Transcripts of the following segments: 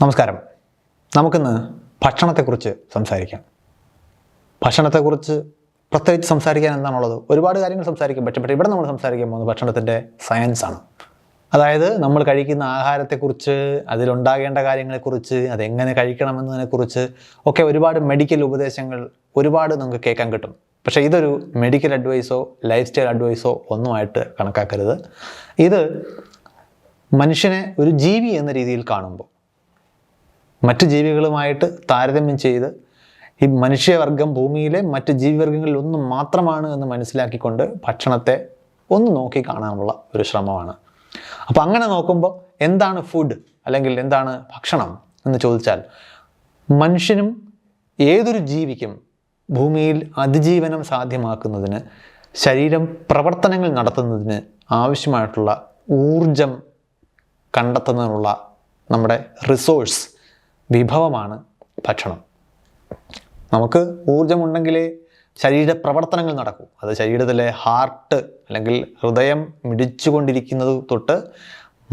നമസ്കാരം. നമുക്കിന്ന് ഭക്ഷണത്തെക്കുറിച്ച് സംസാരിക്കാം. ഭക്ഷണത്തെക്കുറിച്ച് പ്രത്യേകിച്ച് സംസാരിക്കാൻ എന്താണുള്ളത്? ഒരുപാട് കാര്യങ്ങൾ സംസാരിക്കും പക്ഷേ പക്ഷേ ഇവിടെ നമ്മൾ സംസാരിക്കാൻ പോകുന്നത് ഭക്ഷണത്തിന്റെ സയൻസാണ് അതായത് നമ്മൾ കഴിക്കുന്ന ആഹാരത്തെക്കുറിച്ച് അതിലുണ്ടാകേണ്ട കാര്യങ്ങളെക്കുറിച്ച് അതെങ്ങനെ കഴിക്കണമെന്നതിനെക്കുറിച്ച് ഒക്കെ ഒരുപാട് മെഡിക്കൽ ഉപദേശങ്ങൾ ഒരുപാട് നമുക്ക് കേൾക്കാൻ കിട്ടും. പക്ഷേ ഇതൊരു മെഡിക്കൽ അഡ്വൈസോ ലൈഫ് സ്റ്റൈൽ അഡ്വൈസോ ഒന്നുമായിട്ട് കണക്കാക്കരുത്. ഇത് മനുഷ്യനെ ഒരു ജീവി എന്ന രീതിയിൽ കാണുമ്പോൾ മറ്റു ജീവികളുമായിട്ട് താരതമ്യം ചെയ്ത് ഈ മനുഷ്യവർഗം ഭൂമിയിലെ മറ്റ് ജീവിവർഗങ്ങളിൽ ഒന്നും മാത്രമാണ് എന്ന് മനസ്സിലാക്കിക്കൊണ്ട് ഭക്ഷണത്തെ ഒന്ന് നോക്കി കാണാനുള്ള ഒരു ശ്രമമാണ്. അപ്പോൾ അങ്ങനെ നോക്കുമ്പോൾ എന്താണ് ഫുഡ് അല്ലെങ്കിൽ എന്താണ് ഭക്ഷണം എന്ന് ചോദിച്ചാൽ മനുഷ്യനും ഏതൊരു ജീവിക്കും ഭൂമിയിൽ അതിജീവനം സാധ്യമാക്കുന്നതിന് ശരീരം പ്രവർത്തനങ്ങൾ നടത്തുന്നതിന് ആവശ്യമായിട്ടുള്ള ഊർജം കണ്ടെത്തുന്നതിനുള്ള നമ്മുടെ റിസോഴ്സ് വിഭവമാണ് ഭക്ഷണം. നമുക്ക് ഊർജമുണ്ടെങ്കിലേ ശരീര പ്രവർത്തനങ്ങൾ നടക്കൂ. അത് ശരീരത്തിലെ ഹാർട്ട് അല്ലെങ്കിൽ ഹൃദയം മിടിച്ചുകൊണ്ടിരിക്കുന്നത് തൊട്ട്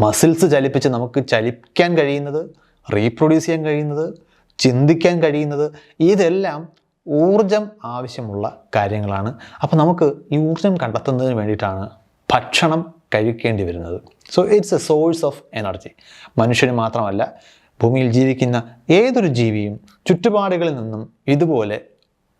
മസിൽസ് ചലിപ്പിച്ച് നമുക്ക് ചലിക്കാൻ കഴിയുന്നത് റീപ്രൊഡ്യൂസ് ചെയ്യാൻ കഴിയുന്നത് ചിന്തിക്കാൻ കഴിയുന്നത് ഇതെല്ലാം ഊർജം ആവശ്യമുള്ള കാര്യങ്ങളാണ്. അപ്പോൾ നമുക്ക് ഈ ഊർജം കണ്ടെത്തുന്നതിന് വേണ്ടിയിട്ടാണ് ഭക്ഷണം കഴിക്കേണ്ടി വരുന്നത്. So it's a source of energy മനുഷ്യന് മാത്രമല്ല ഭൂമിയിൽ ജീവിക്കുന്ന ഏതൊരു ജീവിയും ചുറ്റുപാടുകളിൽ നിന്നും ഇതുപോലെ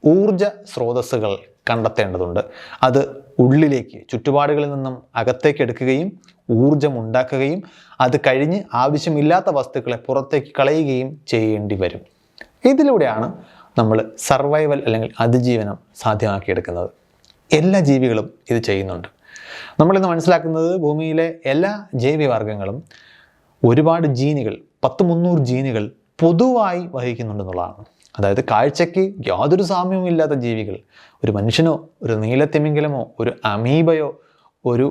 ഊർജ സ്രോതസ്സുകൾ കണ്ടെത്തേണ്ടതുണ്ട്. അത് ഉള്ളിലേക്ക് ചുറ്റുപാടുകളിൽ നിന്നും അകത്തേക്ക് എടുക്കുകയും ഊർജം ഉണ്ടാക്കുകയും അത് കഴിഞ്ഞ് ആവശ്യമില്ലാത്ത വസ്തുക്കളെ പുറത്തേക്ക് കളയുകയും ചെയ്യേണ്ടി വരും. ഇതിലൂടെയാണ് നമ്മൾ സർവൈവൽ അല്ലെങ്കിൽ അതിജീവനം സാധ്യമാക്കിയെടുക്കുന്നത്. എല്ലാ ജീവികളും ഇത് ചെയ്യുന്നുണ്ട്. നമ്മളിന്ന് മനസ്സിലാക്കുന്നത് ഭൂമിയിലെ എല്ലാ ജൈവവർഗങ്ങളും ഒരുപാട് ജീനുകൾ പത്ത് മുന്നൂറ് ജീനുകൾ പൊതുവായി വഹിക്കുന്നുണ്ടെന്നുള്ളതാണ് അതായത് കാഴ്ചയ്ക്ക് യാതൊരു സാമ്യവും ഇല്ലാത്ത ജീവികൾ ഒരു മനുഷ്യനോ ഒരു നീലത്തിമിംഗലമോ ഒരു അമീബയോ ഒരു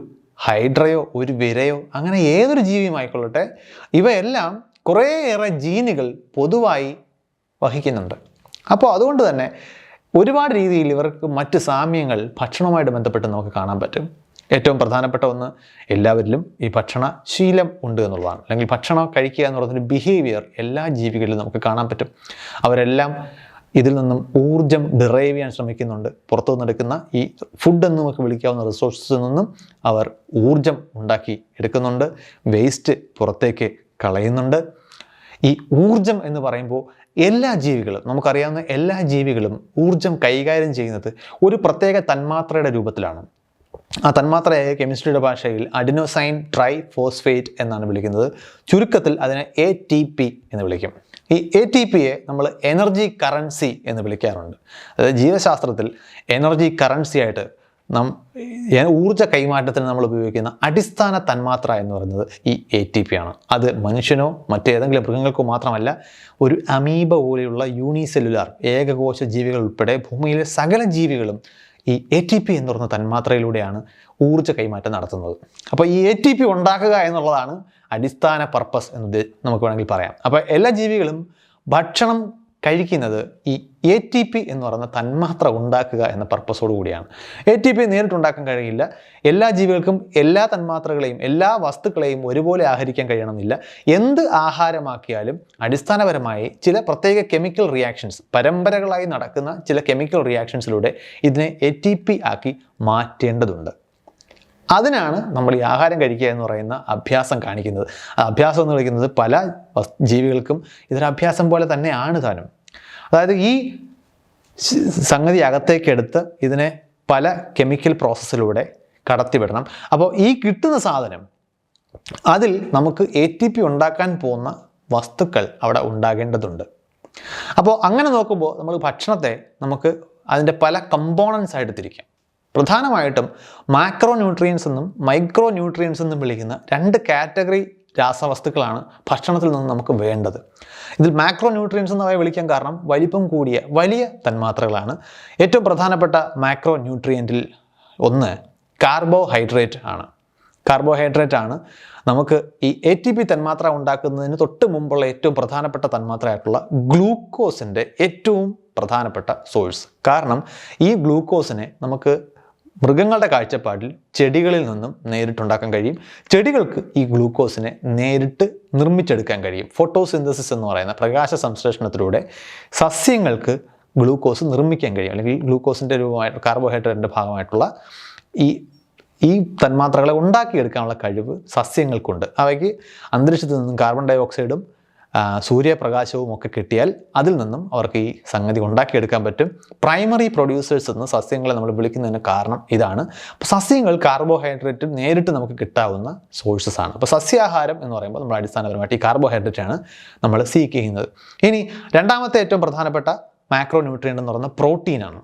ഹൈഡ്രയോ ഒരു വിരയോ അങ്ങനെ ഏതൊരു ജീവിയുമായിക്കൊള്ളട്ടെ ഇവയെല്ലാം കുറേയേറെ ജീനുകൾ പൊതുവായി വഹിക്കുന്നുണ്ട്. അപ്പോൾ അതുകൊണ്ട് തന്നെ ഒരുപാട് രീതിയിൽ ഇവർക്ക് മറ്റ് സാമ്യങ്ങൾ ഭക്ഷണവുമായിട്ട് ബന്ധപ്പെട്ട് നമുക്ക് കാണാൻ പറ്റും. ഏറ്റവും പ്രധാനപ്പെട്ട ഒന്ന് എല്ലാവരിലും ഈ ഭക്ഷണ ശീലം ഉണ്ട് എന്നുള്ളതാണ്. അല്ലെങ്കിൽ ഭക്ഷണം കഴിക്കുക എന്നുള്ളതിന്റെ ബിഹേവിയർ എല്ലാ ജീവികളിലും നമുക്ക് കാണാൻ പറ്റും. അവരെല്ലാം ഇതിൽ നിന്നും ഊർജം ഡിറൈവ് ചെയ്യാൻ ശ്രമിക്കുന്നുണ്ട്. പുറത്തു നിന്നെടുക്കുന്ന ഈ ഫുഡ് എന്ന് നമുക്ക് വിളിക്കാവുന്ന റിസോഴ്സസിൽ നിന്നും അവർ ഊർജം ഉണ്ടാക്കി എടുക്കുന്നുണ്ട്. വേസ്റ്റ് പുറത്തേക്ക് കളയുന്നുണ്ട്. ഈ ഊർജം എന്ന് പറയുമ്പോൾ എല്ലാ ജീവികളും നമുക്കറിയാവുന്ന എല്ലാ ജീവികളും ഊർജം കൈകാര്യം ചെയ്യുന്നത് ഒരു പ്രത്യേക തന്മാത്രയുടെ രൂപത്തിലാണ്. ആ തന്മാത്രയായ കെമിസ്ട്രിയുടെ ഭാഷയിൽ അഡിനോസൈൻ ട്രൈ ഫോസ്ഫേറ്റ് എന്നാണ് വിളിക്കുന്നത്. ചുരുക്കത്തിൽ അതിനെ എ ടി പി എന്ന് വിളിക്കും. ഈ എ ടി പിയെ നമ്മൾ എനർജി കറൻസി എന്ന് വിളിക്കാറുണ്ട്. അതായത് ജീവശാസ്ത്രത്തിൽ എനർജി കറൻസി ആയിട്ട് നം ഊർജ ഊർജ കൈമാറ്റത്തിന് നമ്മൾ ഉപയോഗിക്കുന്ന അടിസ്ഥാന തന്മാത്ര എന്ന് പറയുന്നത് ഈ എ ടി പി ആണ്. അത് മനുഷ്യനോ മറ്റേതെങ്കിലും മൃഗങ്ങൾക്കോ മാത്രമല്ല ഒരു അമീബ പോലെയുള്ള യൂണിസെല്ലുലാർ ഏകകോശ ജീവികൾ ഉൾപ്പെടെ ഭൂമിയിലെ സകല ജീവികളും ഈ എ ടി പി എന്ന് പറയുന്ന തന്മാത്രയിലൂടെയാണ് ഊർജ കൈമാറ്റം നടത്തുന്നത്. അപ്പോൾ ഈ എ ടി പി ഉണ്ടാക്കുക എന്നുള്ളതാണ് അടിസ്ഥാന പർപ്പസ് എന്ന് നമുക്ക് വേണമെങ്കിൽ പറയാം. അപ്പോൾ എല്ലാ ജീവികളും ഭക്ഷണം കഴിക്കുന്നത് ഈ എ ടി പി എന്ന് പറയുന്ന തന്മാത്ര ഉണ്ടാക്കുക എന്ന പർപ്പസോട് കൂടിയാണ്. എ ടി പി നേരിട്ട് ഉണ്ടാക്കാൻ കഴിയില്ല. എല്ലാ ജീവികൾക്കും എല്ലാ തന്മാത്രകളെയും എല്ലാ വസ്തുക്കളെയും ഒരുപോലെ ആഹരിക്കാൻ കഴിയണമെന്നില്ല. എന്ത് ആഹാരമാക്കിയാലും അടിസ്ഥാനപരമായി ചില പ്രത്യേക കെമിക്കൽ റിയാക്ഷൻസ് പരമ്പരകളായി നടക്കുന്ന ചില കെമിക്കൽ റിയാക്ഷൻസിലൂടെ ഇതിനെ എ ടി പി ആക്കി മാറ്റേണ്ടതുണ്ട്. അതിനാണ് നമ്മൾ ഈ ആഹാരം കഴിക്കുക എന്ന് പറയുന്ന അഭ്യാസം കാണിക്കുന്നത്. ആ അഭ്യാസം എന്ന് വിളിക്കുന്നത് പല ജീവികൾക്കും ഇതൊരു അഭ്യാസം പോലെ തന്നെയാണ് താനും. അതായത് ഈ സംഗതി അകത്തേക്കെടുത്ത് ഇതിനെ പല കെമിക്കൽ പ്രോസസ്സിലൂടെ കടത്തിവിടണം. അപ്പോൾ ഈ കിട്ടുന്ന സാധനം അതിൽ നമുക്ക് എ ടി പി ഉണ്ടാക്കാൻ പോകുന്ന വസ്തുക്കൾ അവിടെ ഉണ്ടാകേണ്ടതുണ്ട്. അപ്പോൾ അങ്ങനെ നോക്കുമ്പോൾ നമ്മൾ ഭക്ഷണത്തെ നമുക്ക് അതിന്റെ പല കമ്പോണൻസ് ആയിട്ട് തിരിക്കാം. പ്രധാനമായിട്ടും മാക്രോ ന്യൂട്രിയൻസ് എന്നും മൈക്രോ ന്യൂട്രിയൻസ് എന്നും വിളിക്കുന്ന രണ്ട് കാറ്റഗറി രാസവസ്തുക്കളാണ് ഭക്ഷണത്തിൽ നിന്ന് നമുക്ക് വേണ്ടത്. ഇതിൽ മാക്രോ ന്യൂട്രിയൻസ് എന്നവയെ വിളിക്കാൻ കാരണം വലിപ്പം കൂടിയ വലിയ തന്മാത്രകളാണ്. ഏറ്റവും പ്രധാനപ്പെട്ട മാക്രോ ന്യൂട്രിയന്റിൽ ഒന്ന് കാർബോഹൈഡ്രേറ്റ് ആണ്. കാർബോഹൈഡ്രേറ്റ് ആണ് നമുക്ക് ഈ എ ടി പി തന്മാത്ര ഉണ്ടാക്കുന്നതിന് തൊട്ട് മുമ്പുള്ള ഏറ്റവും പ്രധാനപ്പെട്ട തന്മാത്രയായിട്ടുള്ള ഗ്ലൂക്കോസിന്റെ ഏറ്റവും പ്രധാനപ്പെട്ട സോഴ്സ് കാരണം ഈ ഗ്ലൂക്കോസിനെ നമുക്ക് മൃഗങ്ങളുടെ കാഴ്ചപ്പാടിൽ ചെടികളിൽ നിന്നും നേരിട്ടുണ്ടാക്കാൻ കഴിയും. ചെടികൾക്ക് ഈ ഗ്ലൂക്കോസിനെ നേരിട്ട് നിർമ്മിച്ചെടുക്കാൻ കഴിയും. ഫോട്ടോസിന്തസിസ് എന്ന് പറയുന്ന പ്രകാശ സംശ്ലേഷണത്തിലൂടെ സസ്യങ്ങൾക്ക് ഗ്ലൂക്കോസ് നിർമ്മിക്കാൻ കഴിയും. അല്ലെങ്കിൽ ഗ്ലൂക്കോസിന്റെ രൂപമായിട്ട് കാർബോഹൈഡ്രേറ്റിന്റെ ഭാഗമായിട്ടുള്ള ഈ ഈ തന്മാത്രകളെ ഉണ്ടാക്കിയെടുക്കാനുള്ള കഴിവ് സസ്യങ്ങൾക്കുണ്ട്. അവയ്ക്ക് അന്തരീക്ഷത്തിൽ നിന്നും കാർബൺ ഡൈ ഓക്സൈഡും സൂര്യപ്രകാശവും ഒക്കെ കിട്ടിയാൽ അതിൽ നിന്നും അവർക്ക് ഈ സംഗതി ഉണ്ടാക്കിയെടുക്കാൻ പറ്റും. പ്രൈമറി പ്രൊഡ്യൂസേഴ്സ് എന്ന് സസ്യങ്ങളെ നമ്മൾ വിളിക്കുന്നതിന് കാരണം ഇതാണ്. അപ്പോൾ സസ്യങ്ങൾ കാർബോഹൈഡ്രേറ്റും നേരിട്ട് നമുക്ക് കിട്ടാവുന്ന സോഴ്സസ് ആണ്. അപ്പോൾ സസ്യാഹാരം എന്ന് പറയുമ്പോൾ നമ്മൾ അടിസ്ഥാനപരമായിട്ട് ഈ കാർബോഹൈഡ്രേറ്റ് ആണ് നമ്മൾ സീക്ക് ചെയ്യുന്നത്. ഇനി രണ്ടാമത്തെ ഏറ്റവും പ്രധാനപ്പെട്ട മാക്രോ ന്യൂട്രിയന്റ് എന്ന് പറയുന്നത് പ്രോട്ടീനാണ്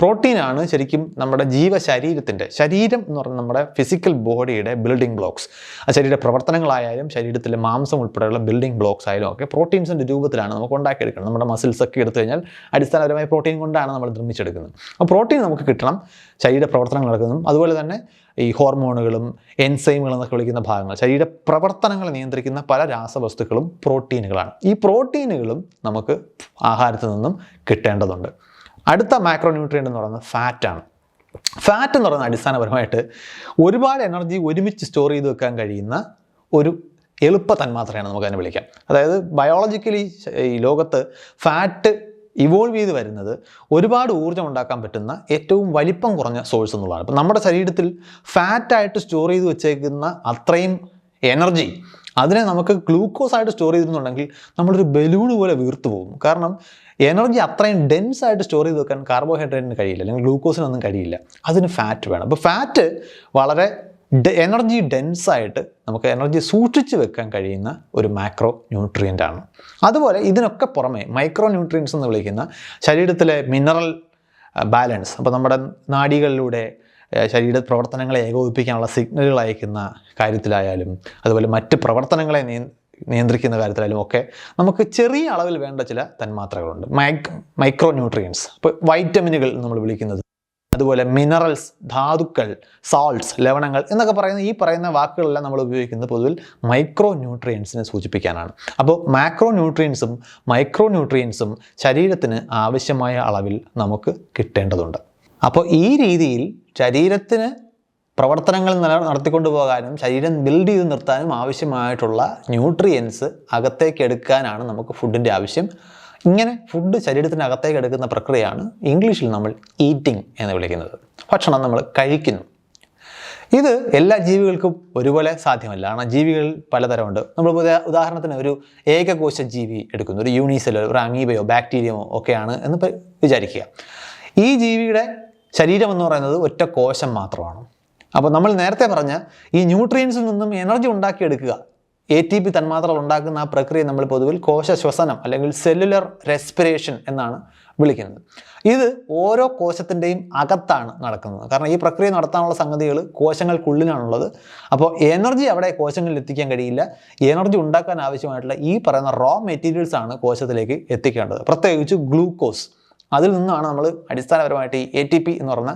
പ്രോട്ടീനാണ് ശരിക്കും നമ്മുടെ ജീവശരീരത്തിന്റെ ശരീരം എന്ന് പറഞ്ഞാൽ നമ്മുടെ ഫിസിക്കൽ ബോഡിയുടെ ബിൽഡിംഗ് ബ്ലോക്സ് ആ ശരീര പ്രവർത്തനങ്ങളായാലും ശരീരത്തിലെ മാംസം ഉൾപ്പെടെയുള്ള ബിൽഡിംഗ് ബ്ലോക്സ് ആയാലും ഒക്കെ പ്രോട്ടീൻസിന്റെ രൂപത്തിലാണ് നമുക്ക് ഉണ്ടാക്കിയെടുക്കുന്നത്. നമ്മുടെ മസിൽസ് ഒക്കെ എടുത്തു കഴിഞ്ഞാൽ അടിസ്ഥാനപരമായി പ്രോട്ടീൻ കൊണ്ടാണ് നമ്മൾ നിർമ്മിച്ചെടുക്കുന്നത്. അപ്പോൾ പ്രോട്ടീൻ നമുക്ക് കിട്ടണം ശരീര പ്രവർത്തനങ്ങൾ നടക്കുന്നതും അതുപോലെ തന്നെ ഈ ഹോർമോണുകളും എൻസൈമുകളും എന്നൊക്കെ വിളിക്കുന്ന ഭാഗങ്ങൾ ശരീര പ്രവർത്തനങ്ങൾ നിയന്ത്രിക്കുന്ന പല രാസവസ്തുക്കളും പ്രോട്ടീനുകളാണ്. ഈ പ്രോട്ടീനുകളും നമുക്ക് ആഹാരത്തിൽ നിന്നും കിട്ടേണ്ടതുണ്ട്. അടുത്ത മാക്രോ ന്യൂട്രിയന്റ് എന്ന് പറയുന്നത് ഫാറ്റാണ് ഫാറ്റ് എന്ന് പറയുന്നത് അടിസ്ഥാനപരമായിട്ട് ഒരുപാട് എനർജി ഒരുമിച്ച് സ്റ്റോർ ചെയ്ത് വെക്കാൻ കഴിയുന്ന ഒരു എളുപ്പ തന്മാത്രയാണ് നമുക്കതിനെ വിളിക്കാം. അതായത് ബയോളജിക്കലി ഈ ലോകത്ത് ഫാറ്റ് ഇവോൾവ് ചെയ്ത് വരുന്നത് ഒരുപാട് ഊർജം ഉണ്ടാക്കാൻ പറ്റുന്ന ഏറ്റവും വലിപ്പം കുറഞ്ഞ സോഴ്സ് എന്നുള്ളതാണ്. അപ്പോൾ നമ്മുടെ ശരീരത്തിൽ ഫാറ്റായിട്ട് സ്റ്റോർ ചെയ്ത് വെച്ചേക്കുന്ന അത്രയും എനർജി. അതിനെ നമുക്ക് ഗ്ലൂക്കോസ് ആയിട്ട് സ്റ്റോർ ചെയ്തിരുന്നുണ്ടെങ്കിൽ നമ്മളൊരു ബലൂൺ പോലെ വീർത്തു പോകും. കാരണം എനർജി അത്രയും ഡെൻസ് ആയിട്ട് സ്റ്റോർ ചെയ്ത് വെക്കാൻ കാർബോഹൈഡ്രേറ്റിന് കഴിയില്ല. അല്ലെങ്കിൽ ഗ്ലൂക്കോസിനൊന്നും കഴിയില്ല. അതിന് ഫാറ്റ് വേണം. അപ്പോൾ ഫാറ്റ് വളരെ എനർജി ഡെൻസ് ആയിട്ട് നമുക്ക് എനർജി സൂക്ഷിച്ച് വെക്കാൻ കഴിയുന്ന ഒരു മാക്രോ ന്യൂട്രിയന്റ് ആണ്. അതുപോലെ ഇതിനൊക്കെ പുറമെ മൈക്രോ ന്യൂട്രിയൻസ് എന്ന് വിളിക്കുന്ന ശരീരത്തിലെ മിനറൽ ബാലൻസ് അപ്പോൾ നമ്മുടെ നാഡികളിലൂടെ ശരീര പ്രവർത്തനങ്ങളെ ഏകോപിപ്പിക്കാനുള്ള സിഗ്നലുകൾ അയക്കുന്ന കാര്യത്തിലായാലും അതുപോലെ മറ്റ് പ്രവർത്തനങ്ങളെ നിയ നിയന്ത്രിക്കുന്ന കാര്യത്തിലായാലും ഒക്കെ നമുക്ക് ചെറിയ അളവിൽ വേണ്ട ചില തന്മാത്രകളുണ്ട്. മൈക് മൈക്രോ ന്യൂട്രിയൻസ് ഇപ്പോൾ വൈറ്റമിനുകൾ നമ്മൾ വിളിക്കുന്നത്. അതുപോലെ മിനറൽസ് ധാതുക്കൾ സാൾട്ട്സ് ലവണങ്ങൾ എന്നൊക്കെ പറയുന്ന ഈ പറയുന്ന വാക്കുകളെല്ലാം നമ്മൾ ഉപയോഗിക്കുന്നത് പൊതുവിൽ മൈക്രോ ന്യൂട്രിയൻസിനെ സൂചിപ്പിക്കാനാണ്. അപ്പോൾ മാക്രോ ന്യൂട്രിയൻസും മൈക്രോ ന്യൂട്രിയൻസും ശരീരത്തിന് ആവശ്യമായ അളവിൽ നമുക്ക് കിട്ടേണ്ടതുണ്ട്. അപ്പോൾ ഈ രീതിയിൽ ശരീരത്തിന് പ്രവർത്തനങ്ങൾ നടത്തിക്കൊണ്ടു പോകാനും ശരീരം ബിൽഡ് ചെയ്ത് നിർത്താനും ആവശ്യമായിട്ടുള്ള ന്യൂട്രിയൻസ് അകത്തേക്ക് എടുക്കാനാണ് നമുക്ക് ഫുഡിന്റെ ആവശ്യം. ഇങ്ങനെ ഫുഡ് ശരീരത്തിന് അകത്തേക്ക് എടുക്കുന്ന പ്രക്രിയയാണ് ഇംഗ്ലീഷിൽ നമ്മൾ ഈറ്റിംഗ് എന്ന് വിളിക്കുന്നത്. ഭക്ഷണം നമ്മൾ കഴിക്കുന്നു. ഇത് എല്ലാ ജീവികൾക്കും ഒരുപോലെ സാധ്യമല്ല. കാരണം ജീവികൾ പലതരമുണ്ട്. നമ്മൾ ഉദാ- ഉദാഹരണത്തിന് ഒരു ഏകകോശ ജീവി എടുക്കുന്നു. ഒരു യൂണീസെല്ലോ ഒരു അമീബയോ ബാക്ടീരിയമോ ഒക്കെയാണ് എന്ന് വിചാരിക്കുക. ഈ ജീവിയുടെ ശരീരം എന്ന് പറയുന്നത് ഒറ്റ കോശം മാത്രമാണ്. അപ്പോൾ നമ്മൾ നേരത്തെ പറഞ്ഞ ഈ ന്യൂട്രിയൻസിൽ നിന്നും എനർജി ഉണ്ടാക്കിയെടുക്കുക. എ ടി പി തന്മാത്രകൾ ഉണ്ടാക്കുന്ന ആ പ്രക്രിയ നമ്മൾ പൊതുവിൽ കോശ ശ്വസനം അല്ലെങ്കിൽ സെല്ലുലർ റെസ്പിറേഷൻ എന്നാണ് വിളിക്കുന്നത്. ഇത് ഓരോ കോശത്തിന്റെയും അകത്താണ് നടക്കുന്നത്. കാരണം ഈ പ്രക്രിയ നടത്താനുള്ള സംഗതികൾ കോശങ്ങൾക്കുള്ളിലാണുള്ളത്. അപ്പോൾ എനർജി അവിടെ കോശങ്ങളിൽ എത്തിക്കാൻ കഴിയില്ല. എനർജി ഉണ്ടാക്കാൻ ആവശ്യമായിട്ടുള്ള ഈ പറയുന്ന റോ മെറ്റീരിയൽസ് ആണ് കോശത്തിലേക്ക് എത്തിക്കേണ്ടത്. പ്രത്യേകിച്ച് ഗ്ലൂക്കോസ്. അതിൽ നിന്നാണ് നമ്മൾ അടിസ്ഥാനപരമായിട്ട് ഈ എ ടി പി എന്ന് പറഞ്ഞ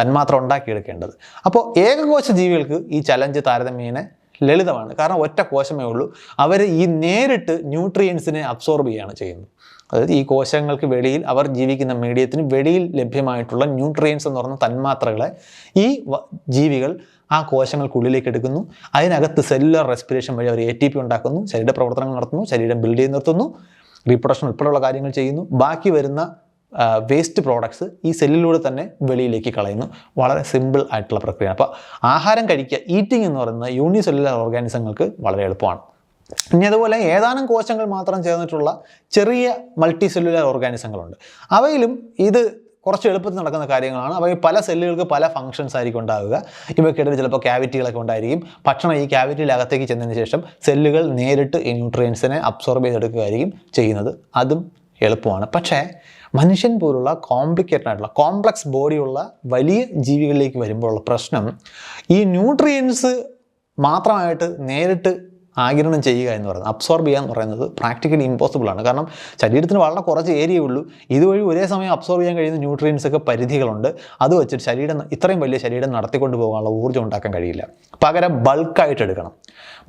തന്മാത്ര ഉണ്ടാക്കിയെടുക്കേണ്ടത്. അപ്പോൾ ഏകകോശ ജീവികൾക്ക് ഈ ചലഞ്ച് താരതമ്യേന ലളിതമാണ്. കാരണം ഒറ്റ കോശമേ ഉള്ളൂ. അവർ ഈ നേരിട്ട് ന്യൂട്രിയൻസിനെ അബ്സോർബ് ചെയ്യുകയാണ് ചെയ്യുന്നത്. അതായത് ഈ കോശങ്ങൾക്ക് വെളിയിൽ അവർ ജീവിക്കുന്ന മീഡിയത്തിന് വെളിയിൽ ലഭ്യമായിട്ടുള്ള ന്യൂട്രിയൻസ് എന്ന് പറഞ്ഞ തന്മാത്രകളെ ഈ ജീവികൾ ആ കോശങ്ങൾക്കുള്ളിലേക്ക് എടുക്കുന്നു. അതിനകത്ത് സെല്ലുലർ റെസ്പിറേഷൻ വഴി അവർ എ ടി പി ഉണ്ടാക്കുന്നു. ശരീര പ്രവർത്തനങ്ങൾ നടത്തുന്നു. ശരീരം ബിൽഡ് ചെയ്ത് നിർത്തുന്നു. റീപ്രൊഡക്ഷൻ ഉൾപ്പെടെയുള്ള കാര്യങ്ങൾ ചെയ്യുന്നു. ബാക്കി വരുന്ന വേസ്റ്റ് പ്രോഡക്ട്സ് ഈ സെല്ലിലൂടെ തന്നെ വെളിയിലേക്ക് കളയുന്നു. വളരെ സിമ്പിൾ ആയിട്ടുള്ള പ്രക്രിയ അപ്പോൾ ആഹാരം കഴിക്കുക ഈറ്റിംഗ് എന്ന് പറയുന്നത് യൂണിസെല്ലുലർ ഓർഗാനിസങ്ങൾക്ക് വളരെ എളുപ്പമാണ്. ഇനി അതുപോലെ ഏതാനും കോശങ്ങൾ മാത്രം ചേർന്നിട്ടുള്ള ചെറിയ മൾട്ടി സെല്ലുലർ ഓർഗാനിസങ്ങളുണ്ട് അവയിലും ഇത് കുറച്ച് എളുപ്പത്തിൽ നടക്കുന്ന കാര്യങ്ങളാണ്. അവയിൽ പല സെല്ലുകൾക്ക് പല ഫങ്ഷൻസ് ആയിരിക്കും ഉണ്ടാവുക. ഇവയ്ക്കിടയിൽ ചിലപ്പോൾ ക്യാവിറ്റികളൊക്കെ ഉണ്ടായിരിക്കും. ഭക്ഷണം ഈ ക്യാവിറ്റിയിൽ അകത്തേക്ക് ചെന്നതിന് ശേഷം സെല്ലുകൾ നേരിട്ട് ഈ ന്യൂട്രിയൻസിനെ അബ്സോർബ് ചെയ്തെടുക്കുകയായിരിക്കും ചെയ്യുന്നത്. അതും എളുപ്പമാണ്. പക്ഷേ മനുഷ്യൻ പോലുള്ള കോംപ്ലിക്കേറ്റഡ് ആയിട്ടുള്ള കോംപ്ലക്സ് ബോഡിയുള്ള വലിയ ജീവികളിലേക്ക് വരുമ്പോഴുള്ള പ്രശ്നം ഈ ന്യൂട്രിയൻസ് മാത്രമായിട്ട് നേരിട്ട് ആഗിരണം ചെയ്യുക എന്ന് പറയുന്നത് അബ്സോർബ് ചെയ്യുക എന്ന് പറയുന്നത് പ്രാക്ടിക്കലി ഇമ്പോസിബിൾ ആണ്. കാരണം ശരീരത്തിന് വളരെ കുറച്ച് ഏരിയ ഉള്ളൂ. ഇതുവഴി ഒരേ സമയം അബ്സോർബ് ചെയ്യാൻ കഴിയുന്ന ന്യൂട്രിയൻസ് ഒക്കെ പരിധികളുണ്ട്. അത് വെച്ചിട്ട് ശരീരം ഇത്രയും വലിയ ശരീരം നടത്തിക്കൊണ്ട് പോകാനുള്ള ഊർജം ഉണ്ടാക്കാൻ കഴിയില്ല. പകരം ബൾക്കായിട്ട് എടുക്കണം.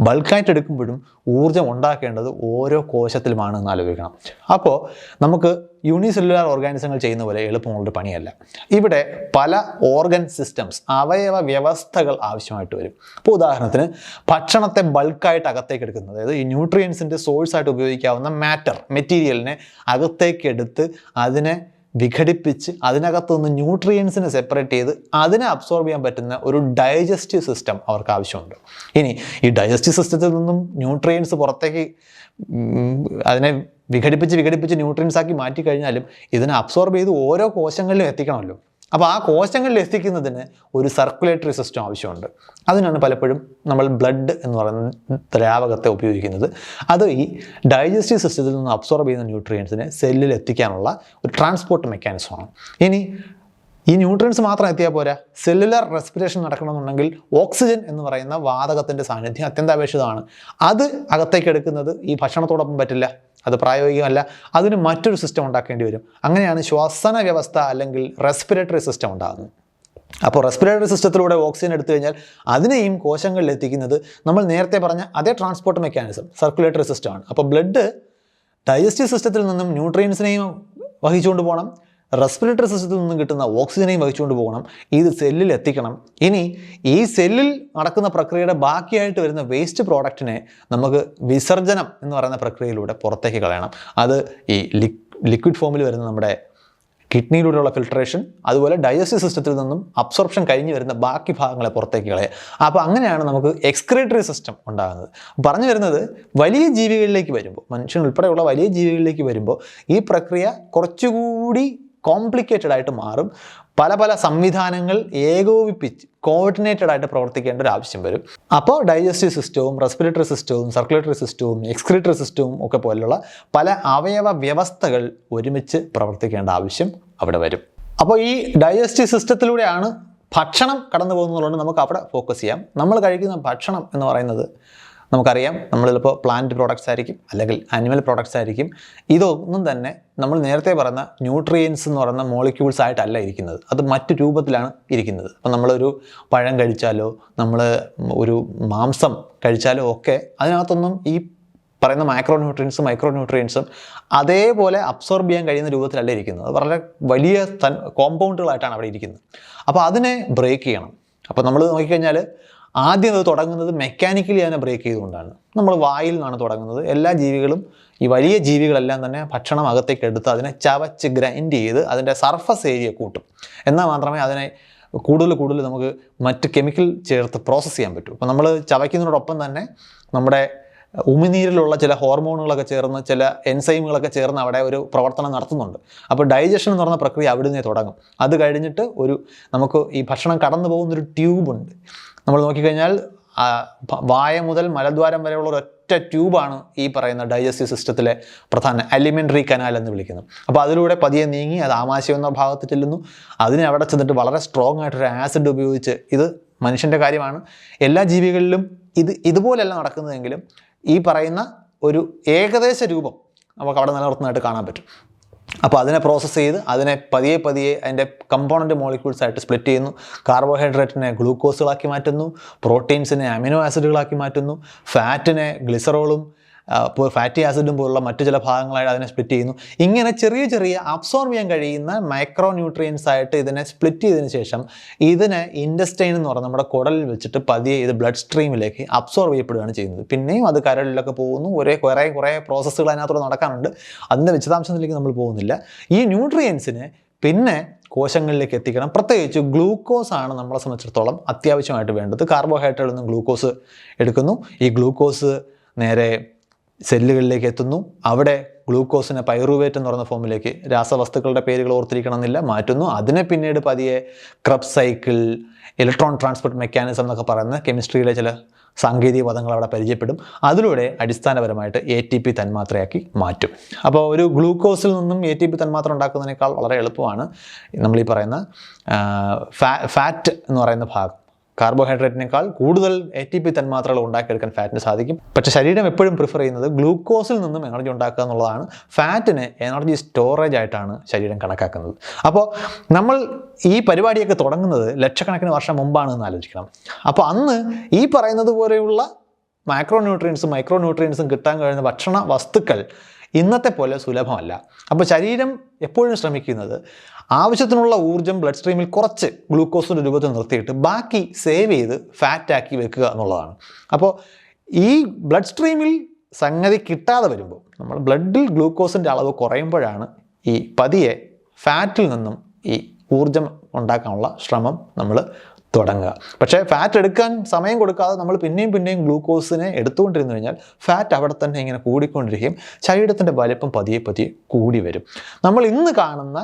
ബൾക്കായിട്ട് എടുക്കുമ്പോഴും ഊർജം ഉണ്ടാക്കേണ്ടത് ഓരോ കോശത്തിലുമാണ് എന്ന് ആലോചിക്കണം. അപ്പോൾ നമുക്ക് യൂണിസെല്ലുലാർ ഓർഗാനിസങ്ങൾ ചെയ്യുന്ന പോലെ എളുപ്പമുള്ളൊരു പണിയല്ല. ഇവിടെ പല ഓർഗൻ സിസ്റ്റംസ് അവയവ വ്യവസ്ഥകൾ ആവശ്യമായിട്ട് വരും. ഇപ്പോൾ ഉദാഹരണത്തിന് ഭക്ഷണത്തെ ബൾക്കായിട്ട് അകത്തേക്ക് എടുക്കുന്നത് അതായത് ഈ ന്യൂട്രിയൻസിന്റെ സോഴ്സായിട്ട് ഉപയോഗിക്കാവുന്ന മാറ്റർ മെറ്റീരിയലിനെ അകത്തേക്ക് എടുത്ത് അതിനെ വിഘടിപ്പിച്ച് അതിനകത്തുനിന്ന് ന്യൂട്രിയൻസിനെ സെപ്പറേറ്റ് ചെയ്ത് അതിനെ അബ്സോർബ് ചെയ്യാൻ പറ്റുന്ന ഒരു ഡൈജസ്റ്റീവ് സിസ്റ്റം അവർക്ക് ആവശ്യമുണ്ട്. ഇനി ഈ ഡൈജസ്റ്റീവ് സിസ്റ്റത്തിൽ നിന്നും ന്യൂട്രിയൻസ് പുറത്തേക്ക് അതിനെ വിഘടിപ്പിച്ച് വിഘടിപ്പിച്ച് ന്യൂട്രിയൻസ് ആക്കി മാറ്റി കഴിഞ്ഞാലും ഇതിനെ അബ്സോർബ് ചെയ്ത് ഓരോ കോശങ്ങളിലും എത്തിക്കണമല്ലോ. അപ്പോൾ ആ കോശങ്ങളിൽ എത്തിക്കുന്നതിന് ഒരു സർക്കുലേറ്ററി സിസ്റ്റം ആവശ്യമുണ്ട്. അതിനാണ് പലപ്പോഴും നമ്മൾ ബ്ലഡ് എന്ന് പറയുന്ന ദ്രാവകത്തെ ഉപയോഗിക്കുന്നത്. അത് ഈ ഡൈജസ്റ്റീവ് സിസ്റ്റത്തിൽ നിന്ന് അബ്സോർബ് ചെയ്യുന്ന ന്യൂട്രിയൻസിനെ സെല്ലിൽ എത്തിക്കാനുള്ള ഒരു ട്രാൻസ്പോർട്ട് മെക്കാനിസമാണ് ഇനി ഈ ന്യൂട്രിയൻസ് മാത്രം എത്തിയാൽ പോരാ. സെല്ലുലാർ റെസ്പിറേഷൻ നടക്കണമെന്നുണ്ടെങ്കിൽ ഓക്സിജൻ എന്ന് പറയുന്ന വാതകത്തിന്റെ സാന്നിധ്യം അത്യന്താപേക്ഷിതമാണ്. അത് അകത്തേക്ക് എടുക്കുന്നത് ഈ ഭക്ഷണത്തോടൊപ്പം പറ്റില്ല. അത് പ്രായോഗികമല്ല അതിന് മറ്റൊരു സിസ്റ്റം ഉണ്ടാക്കേണ്ടി വരും. അങ്ങനെയാണ് ശ്വസന വ്യവസ്ഥ അല്ലെങ്കിൽ റെസ്പിറേറ്ററി സിസ്റ്റം ഉണ്ടാകുന്നത്. അപ്പോൾ റെസ്പിറേറ്ററി സിസ്റ്റത്തിലൂടെ ഓക്സിജൻ എടുത്തു കഴിഞ്ഞാൽ അതിനെയും കോശങ്ങളിൽ എത്തിക്കുന്നത് നമ്മൾ നേരത്തെ പറഞ്ഞ അതേ ട്രാൻസ്പോർട്ട് മെക്കാനിസം സർക്കുലേറ്ററി സിസ്റ്റമാണ് അപ്പോൾ ബ്ലഡ് ഡൈജസ്റ്റീവ് സിസ്റ്റത്തിൽ നിന്നും ന്യൂട്രിയൻസിനെയും വഹിച്ചുകൊണ്ട് പോകണം. റെസ്പിറേറ്ററി സിസ്റ്റത്തിൽ നിന്നും കിട്ടുന്ന ഓക്സിജനെയും വഹിച്ചുകൊണ്ട് പോകണം. ഇത് സെല്ലിൽ എത്തിക്കണം. ഇനി ഈ സെല്ലിൽ നടക്കുന്ന പ്രക്രിയയുടെ ബാക്കിയായിട്ട് വരുന്ന വേസ്റ്റ് പ്രോഡക്റ്റിനെ നമുക്ക് വിസർജനം എന്ന് പറയുന്ന പ്രക്രിയയിലൂടെ പുറത്തേക്ക് കളയണം. അത് ഈ ലിക്വിഡ് ഫോമിൽ വരുന്ന നമ്മുടെ കിഡ്നിയിലൂടെയുള്ള ഫിൽട്രേഷൻ അതുപോലെ ഡൈജസ്റ്റീവ് സിസ്റ്റത്തിൽ നിന്നും അബ്സോർപ്ഷൻ കഴിഞ്ഞ് വരുന്ന ബാക്കി ഭാഗങ്ങളെ പുറത്തേക്ക് കളയുക. അപ്പോൾ അങ്ങനെയാണ് നമുക്ക് എക്സ്ക്രേറ്ററി സിസ്റ്റം ഉണ്ടാകുന്നത്. പറഞ്ഞു വരുന്നത് വലിയ ജീവികളിലേക്ക് വരുമ്പോൾ മനുഷ്യൻ ഉൾപ്പെടെയുള്ള വലിയ ജീവികളിലേക്ക് വരുമ്പോൾ ഈ പ്രക്രിയ കുറച്ചുകൂടി കോംപ്ലിക്കേറ്റഡ് ആയിട്ട് മാറും. പല പല സംവിധാനങ്ങൾ ഏകോപിപ്പിച്ച് കോർഡിനേറ്റഡ് ആയിട്ട് പ്രവർത്തിക്കേണ്ട ഒരു ആവശ്യം വരും. അപ്പോൾ ഡൈജസ്റ്റീവ് സിസ്റ്റവും റെസ്പിറേറ്ററി സിസ്റ്റവും സർക്കുലേറ്ററി സിസ്റ്റവും എക്സ്ക്രീറ്ററി സിസ്റ്റവും ഒക്കെ പോലുള്ള പല അവയവ വ്യവസ്ഥകൾ ഒരുമിച്ച് പ്രവർത്തിക്കേണ്ട ആവശ്യം അവിടെ വരും. അപ്പോൾ ഈ ഡൈജസ്റ്റീവ് സിസ്റ്റത്തിലൂടെയാണ് ഭക്ഷണം കടന്നു പോകുന്നതുകൊണ്ട് നമുക്ക് അവിടെ ഫോക്കസ് ചെയ്യാം. നമ്മൾ കഴിക്കുന്ന ഭക്ഷണം എന്ന് പറയുന്നത് നമുക്കറിയാം നമ്മൾ ചിലപ്പോൾ പ്ലാന്റ് പ്രോഡക്റ്റ്സ് ആയിരിക്കും അല്ലെങ്കിൽ ആനിമൽ പ്രോഡക്റ്റ്സ് ആയിരിക്കും. ഇതൊന്നും തന്നെ നമ്മൾ നേരത്തെ പറഞ്ഞ ന്യൂട്രിയൻസ് എന്ന് പറയുന്ന മോളിക്യൂൾസ് ആയിട്ടല്ല ഇരിക്കുന്നത്. അത് മറ്റു രൂപത്തിലാണ് ഇരിക്കുന്നത്. അപ്പം നമ്മളൊരു പഴം കഴിച്ചാലോ നമ്മൾ ഒരു മാംസം കഴിച്ചാലോ ഒക്കെ അതിനകത്തൊന്നും ഈ പറയുന്ന മൈക്രോ ന്യൂട്രിയൻസും മൈക്രോ ന്യൂട്രിയൻസും അതേപോലെ അബ്സോർബ് ചെയ്യാൻ കഴിയുന്ന രൂപത്തിലല്ല ഇരിക്കുന്നത്. വളരെ വലിയ തൻ കോമ്പൗണ്ടുകളായിട്ടാണ് അവിടെ ഇരിക്കുന്നത്. അപ്പോൾ അതിനെ ബ്രേക്ക് ചെയ്യണം. അപ്പോൾ നമ്മൾ നോക്കിക്കഴിഞ്ഞാൽ ആദ്യം അത് തുടങ്ങുന്നത് മെക്കാനിക്കലി അതിനെ ബ്രേക്ക് ചെയ്തുകൊണ്ടാണ്. നമ്മൾ വായിൽ നിന്നാണ് തുടങ്ങുന്നത്. എല്ലാ ജീവികളും ഈ വലിയ ജീവികളെല്ലാം തന്നെ ഭക്ഷണം അകത്തേക്ക് എടുത്ത് അതിനെ ചവച്ച് ഗ്രൈൻഡ് ചെയ്ത് അതിന്റെ സർഫസ് ഏരിയ കൂട്ടും. എന്നാൽ മാത്രമേ അതിനെ കൂടുതൽ കൂടുതൽ നമുക്ക് മറ്റ് കെമിക്കൽ ചേർത്ത് പ്രോസസ്സ് ചെയ്യാൻ പറ്റൂ. അപ്പോൾ നമ്മൾ ചവയ്ക്കുന്നതിനോടൊപ്പം തന്നെ നമ്മുടെ ഉമിനീരിലുള്ള ചില ഹോർമോണുകളൊക്കെ ചേർന്ന് ചില എൻസൈമുകളൊക്കെ ചേർന്ന് അവിടെ ഒരു പ്രവർത്തനം നടത്തുന്നുണ്ട്. അപ്പോൾ ഡൈജഷൻ എന്ന് പറഞ്ഞ പ്രക്രിയ അവിടെ നിന്നേ തുടങ്ങും. അത് കഴിഞ്ഞിട്ട് ഒരു നമുക്ക് ഈ ഭക്ഷണം കടന്നു പോകുന്നൊരു ട്യൂബുണ്ട് നമ്മൾ നോക്കിക്കഴിഞ്ഞാൽ വായ മുതൽ മലദ്വാരം വരെയുള്ള ഒരു ഒറ്റ ട്യൂബാണ് ഈ പറയുന്ന ഡൈജസ്റ്റീവ് സിസ്റ്റത്തിലെ പ്രധാന അലിമെന്ററി കനാൽ എന്ന് വിളിക്കുന്നത്. അപ്പോൾ അതിലൂടെ പതിയെ നീങ്ങി അത് ആമാശയം എന്ന ഭാഗത്ത് ചെല്ലുന്നു. അതിനെ അവിടെ ചെന്നിട്ട് വളരെ സ്ട്രോങ് ആയിട്ടൊരു ആസിഡ് ഉപയോഗിച്ച് ഇത് മനുഷ്യന്റെ കാര്യമാണ്. എല്ലാ ജീവികളിലും ഇത് ഇതുപോലെയല്ല നടക്കുന്നതെങ്കിലും ഈ പറയുന്ന ഒരു ഏകദേശ രൂപം നമുക്ക് അവിടെ നിലനിർത്തുന്നതായിട്ട് കാണാൻ പറ്റും. അപ്പോൾ അതിനെ പ്രോസസ്സ് ചെയ്ത് അതിനെ പതിയെ പതിയെ അതിന്റെ കമ്പോണന്റ് മോളിക്യൂൾസ് ആയിട്ട് സ്പ്ലിറ്റ് ചെയ്യുന്നു. കാർബോഹൈഡ്രേറ്റിനെ ഗ്ലൂക്കോസുകളാക്കി മാറ്റുന്നു. പ്രോട്ടീൻസിനെ അമിനോ ആസിഡുകളാക്കി മാറ്റുന്നു. ഫാറ്റിനെ ഗ്ലിസറോളും ഫാറ്റി ആസിഡും പോലുള്ള മറ്റു ചില ഭാഗങ്ങളായിട്ട് അതിനെ സ്പ്ലിറ്റ് ചെയ്യുന്നു. ഇങ്ങനെ ചെറിയ ചെറിയ അബ്സോർബ് ചെയ്യാൻ കഴിയുന്ന മൈക്രോ ന്യൂട്രിയൻസ് ആയിട്ട് ഇതിനെ സ്പ്ലിറ്റ് ചെയ്തതിന് ശേഷം ഇതിനെ ഇൻഡസ്റ്റൈൻ എന്ന് പറഞ്ഞാൽ നമ്മുടെ കുടലിൽ വെച്ചിട്ട് പതിയെ ഇത് ബ്ലഡ് സ്ട്രീമിലേക്ക് അബ്സോർബ് ചെയ്യപ്പെടുകയാണ് ചെയ്യുന്നത്. പിന്നെയും അത് കരളിലൊക്കെ പോകുന്നു. ഒരേ കുറേ കുറേ പ്രോസസ്സുകൾ അതിനകത്തൂടെ നടക്കാനുണ്ട്. അതിന്റെ വിശദാംശത്തിലേക്ക് നമ്മൾ പോകുന്നില്ല. ഈ ന്യൂട്രിയൻസിനെ പിന്നെ കോശങ്ങളിലേക്ക് എത്തിക്കണം. പ്രത്യേകിച്ച് ഗ്ലൂക്കോസ് ആണ് നമ്മളെ സംബന്ധിച്ചിടത്തോളം അത്യാവശ്യമായിട്ട് വേണ്ടത്. കാർബോഹൈഡ്രേറ്റിൽ നിന്നും ഗ്ലൂക്കോസ് എടുക്കുന്നു. ഈ ഗ്ലൂക്കോസ് നേരെ സെല്ലുകളിലേക്ക് എത്തുന്നു അവിടെ ഗ്ലൂക്കോസിനെ പൈറുവേറ്റ് എന്ന് പറയുന്ന ഫോമിലേക്ക് രാസവസ്തുക്കളുടെ പേരുകൾ ഓർത്തിരിക്കണമെന്നില്ല മാറ്റുന്നു. അതിനെ പിന്നീട് പതിയെ Krebs cycle electron transport mechanism എന്നൊക്കെ പറയുന്ന കെമിസ്ട്രിയിലെ ചില സാങ്കേതിക പദങ്ങൾ അവിടെ പരിചയപ്പെടും. അതിലൂടെ അടിസ്ഥാനപരമായിട്ട് എ ടി പി തന്മാത്രയാക്കി മാറ്റും. അപ്പോൾ ഒരു ഗ്ലൂക്കോസിൽ നിന്നും എ ടി പി തന്മാത്ര ഉണ്ടാക്കുന്നതിനേക്കാൾ വളരെ എളുപ്പമാണ്. നമ്മൾ ഈ പറയുന്ന ഫാറ്റ് എന്ന് പറയുന്ന ഭാഗം കാർബോഹൈഡ്രേറ്റിനേക്കാൾ കൂടുതൽ എ ടി പി തന്മാത്രകൾ ഉണ്ടാക്കിയെടുക്കാൻ ഫാറ്റിന് സാധിക്കും. പക്ഷേ ശരീരം എപ്പോഴും പ്രിഫർ ചെയ്യുന്നത് ഗ്ലൂക്കോസിൽ നിന്നും എനർജി ഉണ്ടാക്കുക എന്നുള്ളതാണ്. ഫാറ്റിന് എനർജി സ്റ്റോറേജ് ആയിട്ടാണ് ശരീരം കണക്കാക്കുന്നത്. അപ്പോൾ നമ്മൾ ഈ പരിപാടിയൊക്കെ തുടങ്ങുന്നത് ലക്ഷക്കണക്കിന് വർഷം മുമ്പാണ് എന്ന് ആലോചിക്കണം. അപ്പോൾ അന്ന് ഈ പറയുന്നത് പോലെയുള്ള മൈക്രോ ന്യൂട്രിയൻസും മൈക്രോ ന്യൂട്രിയൻസും കിട്ടാൻ കഴിയുന്ന ഭക്ഷണ വസ്തുക്കൾ ഇന്നത്തെ പോലെ സുലഭമല്ല. അപ്പോൾ ശരീരം എപ്പോഴും ശ്രമിക്കുന്നത് ആവശ്യത്തിനുള്ള ഊർജം ബ്ലഡ് സ്ട്രീമിൽ കുറച്ച് ഗ്ലൂക്കോസിന്റെ രൂപത്തിൽ നിർത്തിയിട്ട് ബാക്കി സേവ് ചെയ്ത് ഫാറ്റാക്കി വെക്കുക എന്നുള്ളതാണ്. അപ്പോൾ ഈ ബ്ലഡ് സ്ട്രീമിൽ സംഗതി കിട്ടാതെ വരുമ്പോൾ നമ്മൾ ബ്ലഡിൽ ഗ്ലൂക്കോസിന്റെ അളവ് കുറയുമ്പോഴാണ് ഈ പതിയെ ഫാറ്റിൽ നിന്നും ഈ ഊർജം ഉണ്ടാക്കാനുള്ള ശ്രമം നമ്മൾ തുടങ്ങുക. പക്ഷേ ഫാറ്റ് എടുക്കാൻ സമയം കൊടുക്കാതെ നമ്മൾ പിന്നെയും പിന്നെയും ഗ്ലൂക്കോസിനെ എടുത്തുകൊണ്ടിരുന്നു കഴിഞ്ഞാൽ ഫാറ്റ് അവിടെ തന്നെ ഇങ്ങനെ കൂടിക്കൊണ്ടിരിക്കുകയും ശരീരത്തിന്റെ വലിപ്പം പതിയെ പതിയെ കൂടി വരും. നമ്മൾ ഇന്ന് കാണുന്ന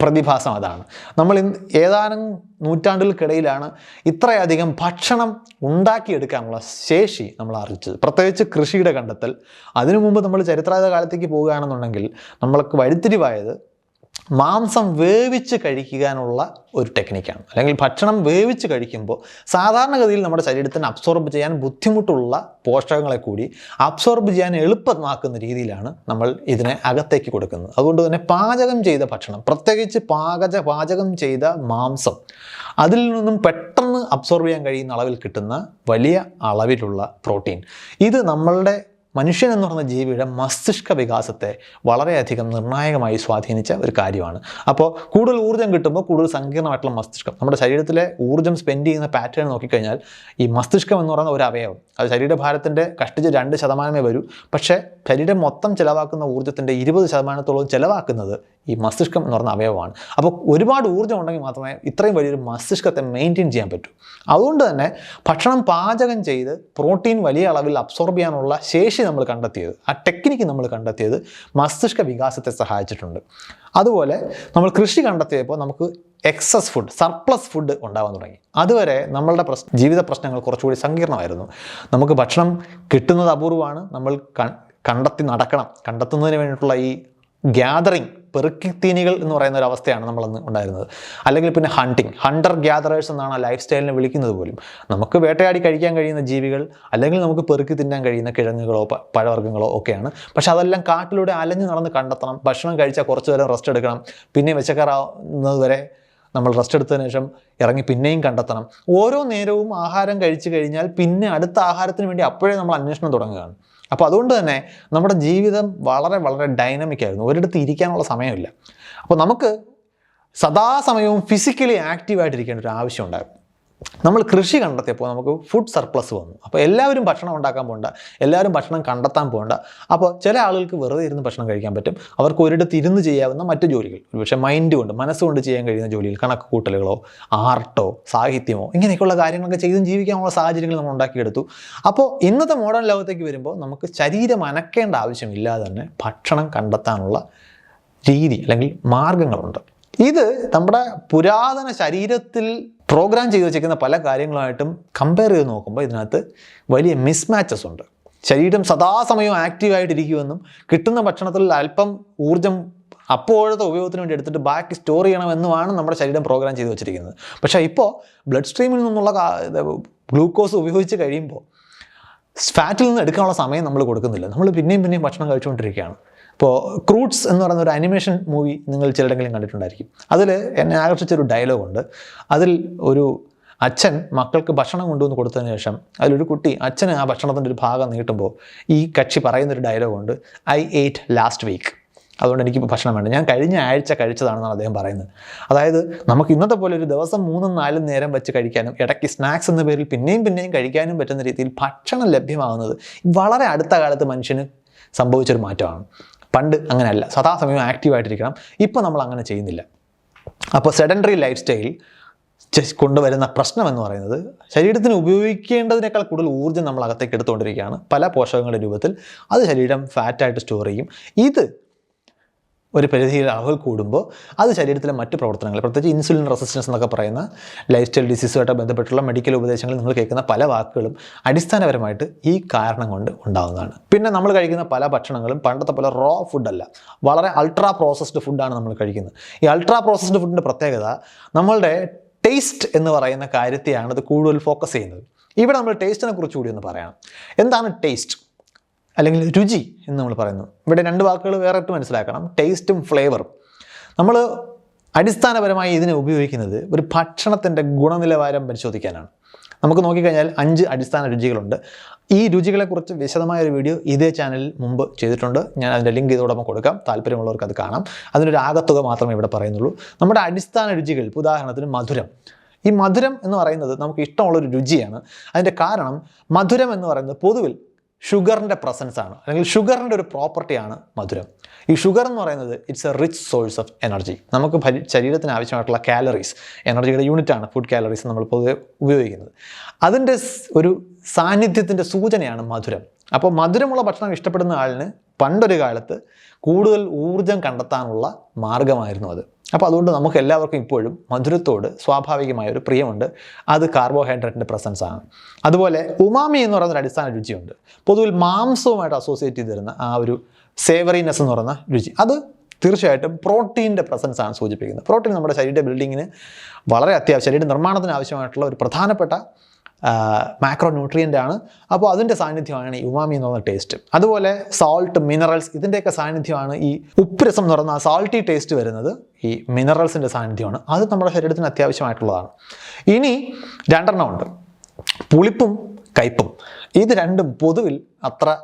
പ്രതിഭാസം അതാണ്. നമ്മൾ ഇന്ന് ഏതാനും നൂറ്റാണ്ടുകൾക്കിടയിലാണ് ഇത്രയധികം ഭക്ഷണം ഉണ്ടാക്കിയെടുക്കാനുള്ള ശേഷി നമ്മൾ ആർജിച്ചത് പ്രത്യേകിച്ച് കൃഷിയുടെ കണ്ടെത്തൽ. അതിനു മുമ്പ് നമ്മൾ ചരിത്രാത കാലത്തേക്ക് പോവുകയാണെന്നുണ്ടെങ്കിൽ നമ്മൾക്ക് വഴിത്തിരിവായത് മാംസം വേവിച്ച് കഴിക്കാനുള്ള ഒരു ടെക്നിക്കാണ് അല്ലെങ്കിൽ ഭക്ഷണം വേവിച്ച് കഴിക്കുമ്പോൾ സാധാരണഗതിയിൽ നമ്മുടെ ശരീരത്തിന് അബ്സോർബ് ചെയ്യാൻ ബുദ്ധിമുട്ടുള്ള പോഷകങ്ങളെ കൂടി അബ്സോർബ് ചെയ്യാൻ എളുപ്പമാക്കുന്ന രീതിയിലാണ് നമ്മൾ ഇതിനെ അകത്തേക്ക് കൊടുക്കുന്നത്. അതുകൊണ്ട് തന്നെ പാചകം ചെയ്ത ഭക്ഷണം പ്രത്യേകിച്ച് പാകജ പാചകം ചെയ്ത മാംസം അതിൽ നിന്നും പെട്ടെന്ന് അബ്സോർബ് ചെയ്യാൻ കഴിയുന്ന അളവിൽ കിട്ടുന്ന വലിയ അളവിലുള്ള പ്രോട്ടീൻ ഇത് നമ്മളുടെ മനുഷ്യൻ എന്ന് പറയുന്ന ജീവിയുടെ മസ്തിഷ്ക വികാസത്തെ വളരെയധികം നിർണായകമായി സ്വാധീനിച്ച ഒരു കാര്യമാണ്. അപ്പോൾ കൂടുതൽ ഊർജം കിട്ടുമ്പോൾ കൂടുതൽ സങ്കീർണമായിട്ടുള്ള മസ്തിഷ്കം. നമ്മുടെ ശരീരത്തിലെ ഊർജം സ്പെൻഡ് ചെയ്യുന്ന പാറ്റേൺ നോക്കിക്കഴിഞ്ഞാൽ ഈ മസ്തിഷ്കം എന്ന് പറയുന്ന ഒരു അവയവം അത് ശരീരഭാരത്തിന്റെ കഷ്ടിച്ച് രണ്ട് ശതമാനമേ വരൂ. പക്ഷേ ശരീരം മൊത്തം ചിലവാക്കുന്ന ഊർജത്തിന്റെ ഇരുപത് ശതമാനത്തോളം ചിലവാക്കുന്നത് ഈ മസ്തിഷ്കം എന്ന് പറഞ്ഞ അവയവമാണ്. അപ്പോൾ ഒരുപാട് ഊർജം ഉണ്ടെങ്കിൽ മാത്രമേ ഇത്രയും വലിയൊരു മസ്തിഷ്കത്തെ മെയിന്റെയിൻ ചെയ്യാൻ പറ്റൂ. അതുകൊണ്ട് തന്നെ ഭക്ഷണം പാചകം ചെയ്ത് പ്രോട്ടീൻ വലിയ അളവിൽ അബ്സോർബ് ചെയ്യാനുള്ള ശേഷി നമ്മൾ കണ്ടെത്തിയത് ആ ടെക്നിക്ക് നമ്മൾ കണ്ടെത്തിയത് മസ്തിഷ്ക വികാസത്തെ സഹായിച്ചിട്ടുണ്ട്. അതുപോലെ നമ്മൾ കൃഷി കണ്ടെത്തിയപ്പോൾ നമുക്ക് എക്സസ് ഫുഡ് സർപ്ലസ് ഫുഡ് ഉണ്ടാവാൻ തുടങ്ങി. അതുവരെ നമ്മളുടെ പ്രശ് ജീവിത പ്രശ്നങ്ങൾ കുറച്ചുകൂടി സങ്കീർണമായിരുന്നു. നമുക്ക് ഭക്ഷണം കിട്ടുന്നത് അപൂർവമാണ്. നമ്മൾ കണ്ടെത്തി നടക്കണം. കണ്ടെത്തുന്നതിന് വേണ്ടിയിട്ടുള്ള ഈ ഗ്യാതറിങ് പെറുക്കിത്തീനികൾ എന്ന് പറയുന്ന ഒരു അവസ്ഥയാണ് നമ്മളന്ന് ഉണ്ടായിരുന്നത്. അല്ലെങ്കിൽ പിന്നെ ഹണ്ടിങ് ഹണ്ടർ ഗ്യാതറേഴ്സ് എന്നാണ് ലൈഫ് സ്റ്റൈലിനെ വിളിക്കുന്നത് പോലും. നമുക്ക് വേട്ടയാടി കഴിക്കാൻ കഴിയുന്ന ജീവികൾ അല്ലെങ്കിൽ നമുക്ക് പെറുക്കി തിന്നാൻ കഴിയുന്ന കിഴങ്ങുകളോ പഴവർഗങ്ങളോ ഒക്കെയാണ്. പക്ഷെ അതെല്ലാം കാട്ടിലൂടെ അലഞ്ഞു നടന്ന് കണ്ടെത്തണം. ഭക്ഷണം കഴിച്ചാൽ കുറച്ചു നേരം റെസ്റ്റ് എടുക്കണം. പിന്നെ വിശക്കറാവുന്നത് വരെ നമ്മൾ റെസ്റ്റ് എടുത്തതിന് ശേഷം ഇറങ്ങി പിന്നെയും കണ്ടെത്തണം. ഓരോ നേരവും ആഹാരം കഴിച്ചു കഴിഞ്ഞാൽ പിന്നെ അടുത്ത ആഹാരത്തിന് വേണ്ടി അപ്പോഴേ നമ്മൾ അന്വേഷണം തുടങ്ങുകയാണ്. അപ്പോൾ അതുകൊണ്ട് തന്നെ നമ്മുടെ ജീവിതം വളരെ വളരെ ഡൈനമിക് ആയിരുന്നു. ഒരിടത്ത് ഇരിക്കാനുള്ള സമയമില്ല. അപ്പോൾ നമുക്ക് സദാസമയവും ഫിസിക്കലി ആക്റ്റീവായിട്ടിരിക്കേണ്ട ഒരു ആവശ്യം ഉണ്ടായിരുന്നു. നമ്മൾ കൃഷി കണ്ടെത്തിയപ്പോൾ നമുക്ക് ഫുഡ് സർപ്ലസ് വന്നു. അപ്പോൾ എല്ലാവരും ഭക്ഷണം ഉണ്ടാക്കാൻ പോകണ്ട എല്ലാവരും ഭക്ഷണം കണ്ടെത്താൻ പോകണ്ട. അപ്പോൾ ചില ആളുകൾക്ക് വെറുതെ ഇരുന്ന് ഭക്ഷണം കഴിക്കാൻ പറ്റും. അവർക്ക് ഒരിടത്ത് ഇരുന്ന് ചെയ്യാവുന്ന മറ്റു ജോലികൾ. പക്ഷേ മൈൻഡ് കൊണ്ട് മനസ്സുകൊണ്ട് ചെയ്യാൻ കഴിയുന്ന ജോലികൾ കണക്ക് കൂട്ടലുകളോ ആർട്ടോ സാഹിത്യമോ ഇങ്ങനെയൊക്കെയുള്ള കാര്യങ്ങളൊക്കെ ചെയ്തും ജീവിക്കാനുള്ള സാഹചര്യങ്ങൾ നമ്മൾ ഉണ്ടാക്കിയെടുത്തു. അപ്പോൾ ഇന്നത്തെ മോഡേൺ ലോകത്തേക്ക് വരുമ്പോൾ നമുക്ക് ശരീരം അനക്കേണ്ട ആവശ്യമില്ലാതെ തന്നെ ഭക്ഷണം കണ്ടെത്താനുള്ള രീതി അല്ലെങ്കിൽ മാർഗങ്ങളുണ്ട്. ഇത് നമ്മുടെ പുരാതന ശരീരത്തിൽ പ്രോഗ്രാം ചെയ്തു വെച്ചിരിക്കുന്ന പല കാര്യങ്ങളുമായിട്ടും കമ്പയർ ചെയ്ത് നോക്കുമ്പോൾ ഇതിനകത്ത് വലിയ മിസ്മാച്ചസ് ഉണ്ട്. ശരീരം സദാസമയം ആക്റ്റീവായിട്ടിരിക്കുമെന്നും കിട്ടുന്ന ഭക്ഷണത്തിൽ അല്പം ഊർജം അപ്പോഴത്തെ ഉപയോഗത്തിന് വേണ്ടി എടുത്തിട്ട് ബാക്കി സ്റ്റോർ ചെയ്യണമെന്നുമാണ് നമ്മുടെ ശരീരം പ്രോഗ്രാം ചെയ്തു വെച്ചിരിക്കുന്നത്. പക്ഷേ ഇപ്പോൾ ബ്ലഡ് സ്ട്രീമിൽ നിന്നുള്ള ഗ്ലൂക്കോസ് ഉപയോഗിച്ച് കഴിയുമ്പോൾ ഫാറ്റിൽ നിന്ന് എടുക്കാനുള്ള സമയം നമ്മൾ കൊടുക്കുന്നില്ല. നമ്മൾ പിന്നെയും പിന്നെയും ഭക്ഷണം കഴിച്ചുകൊണ്ടിരിക്കുകയാണ്. ഇപ്പോൾ ക്രൂട്ട്സ് എന്ന് പറയുന്ന ഒരു അനിമേഷൻ മൂവി നിങ്ങൾ ചിലരെങ്കിലും കണ്ടിട്ടുണ്ടായിരിക്കും. അതിൽ എന്നെ ആകർഷിച്ചൊരു ഡയലോഗുണ്ട് അതിൽ ഒരു അച്ഛൻ മക്കൾക്ക് ഭക്ഷണം കൊണ്ടുവന്ന് കൊടുത്തതിന് ശേഷം അതിലൊരു കുട്ടി അച്ഛന് ആ ഭക്ഷണത്തിന്റെ ഒരു ഭാഗം നീട്ടുമ്പോൾ ഈ കക്ഷി പറയുന്നൊരു ഡയലോഗുണ്ട് ഐ എയ്റ്റ് ലാസ്റ്റ് വീക്ക് അതുകൊണ്ട് എനിക്ക് ഭക്ഷണം വേണ്ട. ഞാൻ കഴിഞ്ഞ ആഴ്ച കഴിച്ചതാണെന്നാണ് അദ്ദേഹം പറയുന്നത്. അതായത് നമുക്ക് ഇന്നത്തെ പോലെ ഒരു ദിവസം മൂന്നും നാലും നേരം വെച്ച് കഴിക്കാനും ഇടയ്ക്ക് സ്നാക്സ് എന്ന പേരിൽ പിന്നെയും പിന്നെയും കഴിക്കാനും പറ്റുന്ന രീതിയിൽ ഭക്ഷണം ലഭ്യമാകുന്നത് വളരെ അടുത്ത കാലത്ത് മനുഷ്യന് സംഭവിച്ചൊരു മാറ്റമാണ്. പണ്ട് അങ്ങനെയല്ല. സദാസമയം ആക്റ്റീവായിട്ടിരിക്കണം. ഇപ്പോൾ നമ്മൾ അങ്ങനെ ചെയ്യുന്നില്ല. അപ്പോൾ സെഡൻഡറി ലൈഫ് സ്റ്റൈൽ കൊണ്ടുവരുന്ന പ്രശ്നം എന്ന് പറയുന്നത് ശരീരത്തിന് ഉപയോഗിക്കേണ്ടതിനേക്കാൾ കൂടുതൽ ഊർജം നമ്മൾ അകത്തേക്ക് എടുത്തുകൊണ്ടിരിക്കുകയാണ്. പല പോഷകങ്ങളുടെ രൂപത്തിൽ അത് ശരീരം ഫാറ്റായിട്ട് സ്റ്റോർ ചെയ്യും. ഇത് ഒരു പരിധിയിൽ അളവ് കൂടുമ്പോൾ അത് ശരീരത്തിലെ മറ്റ് പ്രവർത്തനങ്ങൾ പ്രത്യേകിച്ച് ഇൻസുലിൻ റെസിസ്റ്റൻസ് എന്നൊക്കെ പറയുന്ന ലൈഫ് സ്റ്റൈൽ ഡിസീസുമായിട്ട് ബന്ധപ്പെട്ടുള്ള മെഡിക്കൽ ഉപദേശങ്ങൾ നിങ്ങൾ കേൾക്കുന്ന പല വാക്കുകളും അടിസ്ഥാനപരമായിട്ട് ഈ കാരണം കൊണ്ട് ഉണ്ടാകുന്നതാണ് പിന്നെ നമ്മൾ കഴിക്കുന്ന പല ഭക്ഷണങ്ങളും പണ്ടത്തെ പോലെ റോ ഫുഡല്ല വളരെ അൾട്രാ പ്രോസസ്ഡ് ഫുഡാണ് നമ്മൾ കഴിക്കുന്നത്. ഈ അൾട്രാ പ്രോസസ്ഡ് ഫുഡിന്റെ പ്രത്യേകത നമ്മളുടെ ടേസ്റ്റ് എന്ന് പറയുന്ന കാര്യത്തെയാണ് അത് കൂടുതൽ ഫോക്കസ് ചെയ്യുന്നത്. ഇവിടെ നമ്മൾ ടേസ്റ്റിനെ കുറിച്ച് കൂടി ഒന്ന് പറയണം. എന്താണ് ടേസ്റ്റ് അല്ലെങ്കിൽ രുചി എന്ന് നമ്മൾ പറയുന്നു. ഇവിടെ രണ്ട് വാക്കുകൾ വേറെ ഇട്ട് മനസ്സിലാക്കണം. ടേസ്റ്റും ഫ്ലേവറും നമ്മൾ അടിസ്ഥാനപരമായി ഇതിനെ ഉപയോഗിക്കുന്നത് ഒരു ഭക്ഷണത്തിന്റെ ഗുണനിലവാരം പരിശോധിക്കാനാണ്. നമുക്ക് നോക്കിക്കഴിഞ്ഞാൽ അഞ്ച് അടിസ്ഥാന രുചികളുണ്ട്. ഈ രുചികളെക്കുറിച്ച് വിശദമായ ഒരു വീഡിയോ ഇതേ ചാനലിൽ മുമ്പ് ചെയ്തിട്ടുണ്ട്. ഞാൻ അതിന്റെ ലിങ്ക് ഇതോടൊപ്പം കൊടുക്കാം. താല്പര്യമുള്ളവർക്ക് അത് കാണാം. അതിനൊരു ആകത്തുക മാത്രമേ ഇവിടെ പറയുന്നുള്ളൂ. നമ്മുടെ അടിസ്ഥാന രുചികൾ ഉദാഹരണത്തിന് മധുരം. ഈ മധുരം എന്ന് പറയുന്നത് നമുക്ക് ഇഷ്ടമുള്ളൊരു രുചിയാണ്. അതിന്റെ കാരണം മധുരം എന്ന് പറയുന്നത് പൊതുവിൽ ഷുഗറിന്റെ പ്രസൻസ് ആണ്. അല്ലെങ്കിൽ ഷുഗറിന്റെ ഒരു പ്രോപ്പർട്ടിയാണ് മധുരം. ഈ ഷുഗർ എന്ന് പറയുന്നത് it's a rich source of energy നമുക്ക് ശരീരത്തിന് ആവശ്യമായിട്ടുള്ള കാലറീസ് എനർജിയുടെ യൂണിറ്റാണ് ഫുഡ് കാലറീസ് നമ്മൾ പൊതുവെ ഉപയോഗിക്കുന്നത്. അതിന്റെ ഒരു സാന്നിധ്യത്തിന്റെ സൂചനയാണ് മധുരം. അപ്പോൾ മധുരമുള്ള ഭക്ഷണം ഇഷ്ടപ്പെടുന്ന ആളിന് പണ്ടൊരു കാലത്ത് കൂടുതൽ ഊർജം കണ്ടെത്താനുള്ള മാർഗമായിരുന്നു അത്. അപ്പോൾ അതുകൊണ്ട് നമുക്ക് എല്ലാവർക്കും ഇപ്പോഴും മധുരത്തോട് സ്വാഭാവികമായ ഒരു പ്രിയമുണ്ട്. അത് കാർബോഹൈഡ്രേറ്റിന്റെ പ്രസൻസ് ആണ്. അതുപോലെ ഉമാമി എന്ന് പറയുന്ന ഒരു അടിസ്ഥാന രുചിയുണ്ട്. പൊതുവിൽ മാംസവുമായിട്ട് അസോസിയേറ്റ് ചെയ്തിരുന്ന ആ ഒരു സേവറിനെസ് എന്ന് പറയുന്ന രുചി. അത് തീർച്ചയായിട്ടും പ്രോട്ടീന്റെ പ്രസൻസ് ആണ് സൂചിപ്പിക്കുന്നത്. പ്രോട്ടീൻ നമ്മുടെ ശരീര ബിൽഡിങ്ങിന് വളരെ അത്യാവശ്യം ശരീര നിർമ്മാണത്തിന് ആവശ്യമായിട്ടുള്ള ഒരു പ്രധാനപ്പെട്ട മാക്രോ ആണ്. അപ്പോൾ അതിന്റെ സാന്നിധ്യമാണ് ഈ ഉമാമി എന്ന് പറയുന്ന ടേസ്റ്റ് അതുപോലെ സോൾട്ട് മിനറൽസ് ഇതിന്റെയൊക്കെ സാന്നിധ്യമാണ് ഈ ഉപ്പ് രസം എന്ന് പറഞ്ഞാൽ സാൾട്ടി ടേസ്റ്റ് വരുന്നത് ഈ മിനറൽസിന്റെ സാന്നിധ്യമാണ്. അത് നമ്മുടെ ശരീരത്തിന് അത്യാവശ്യമായിട്ടുള്ളതാണ്. ഇനി രണ്ടെണ്ണം ഉണ്ട്. പുളിപ്പും കയ്പും. ഇത് രണ്ടും പൊതുവിൽ അത്ര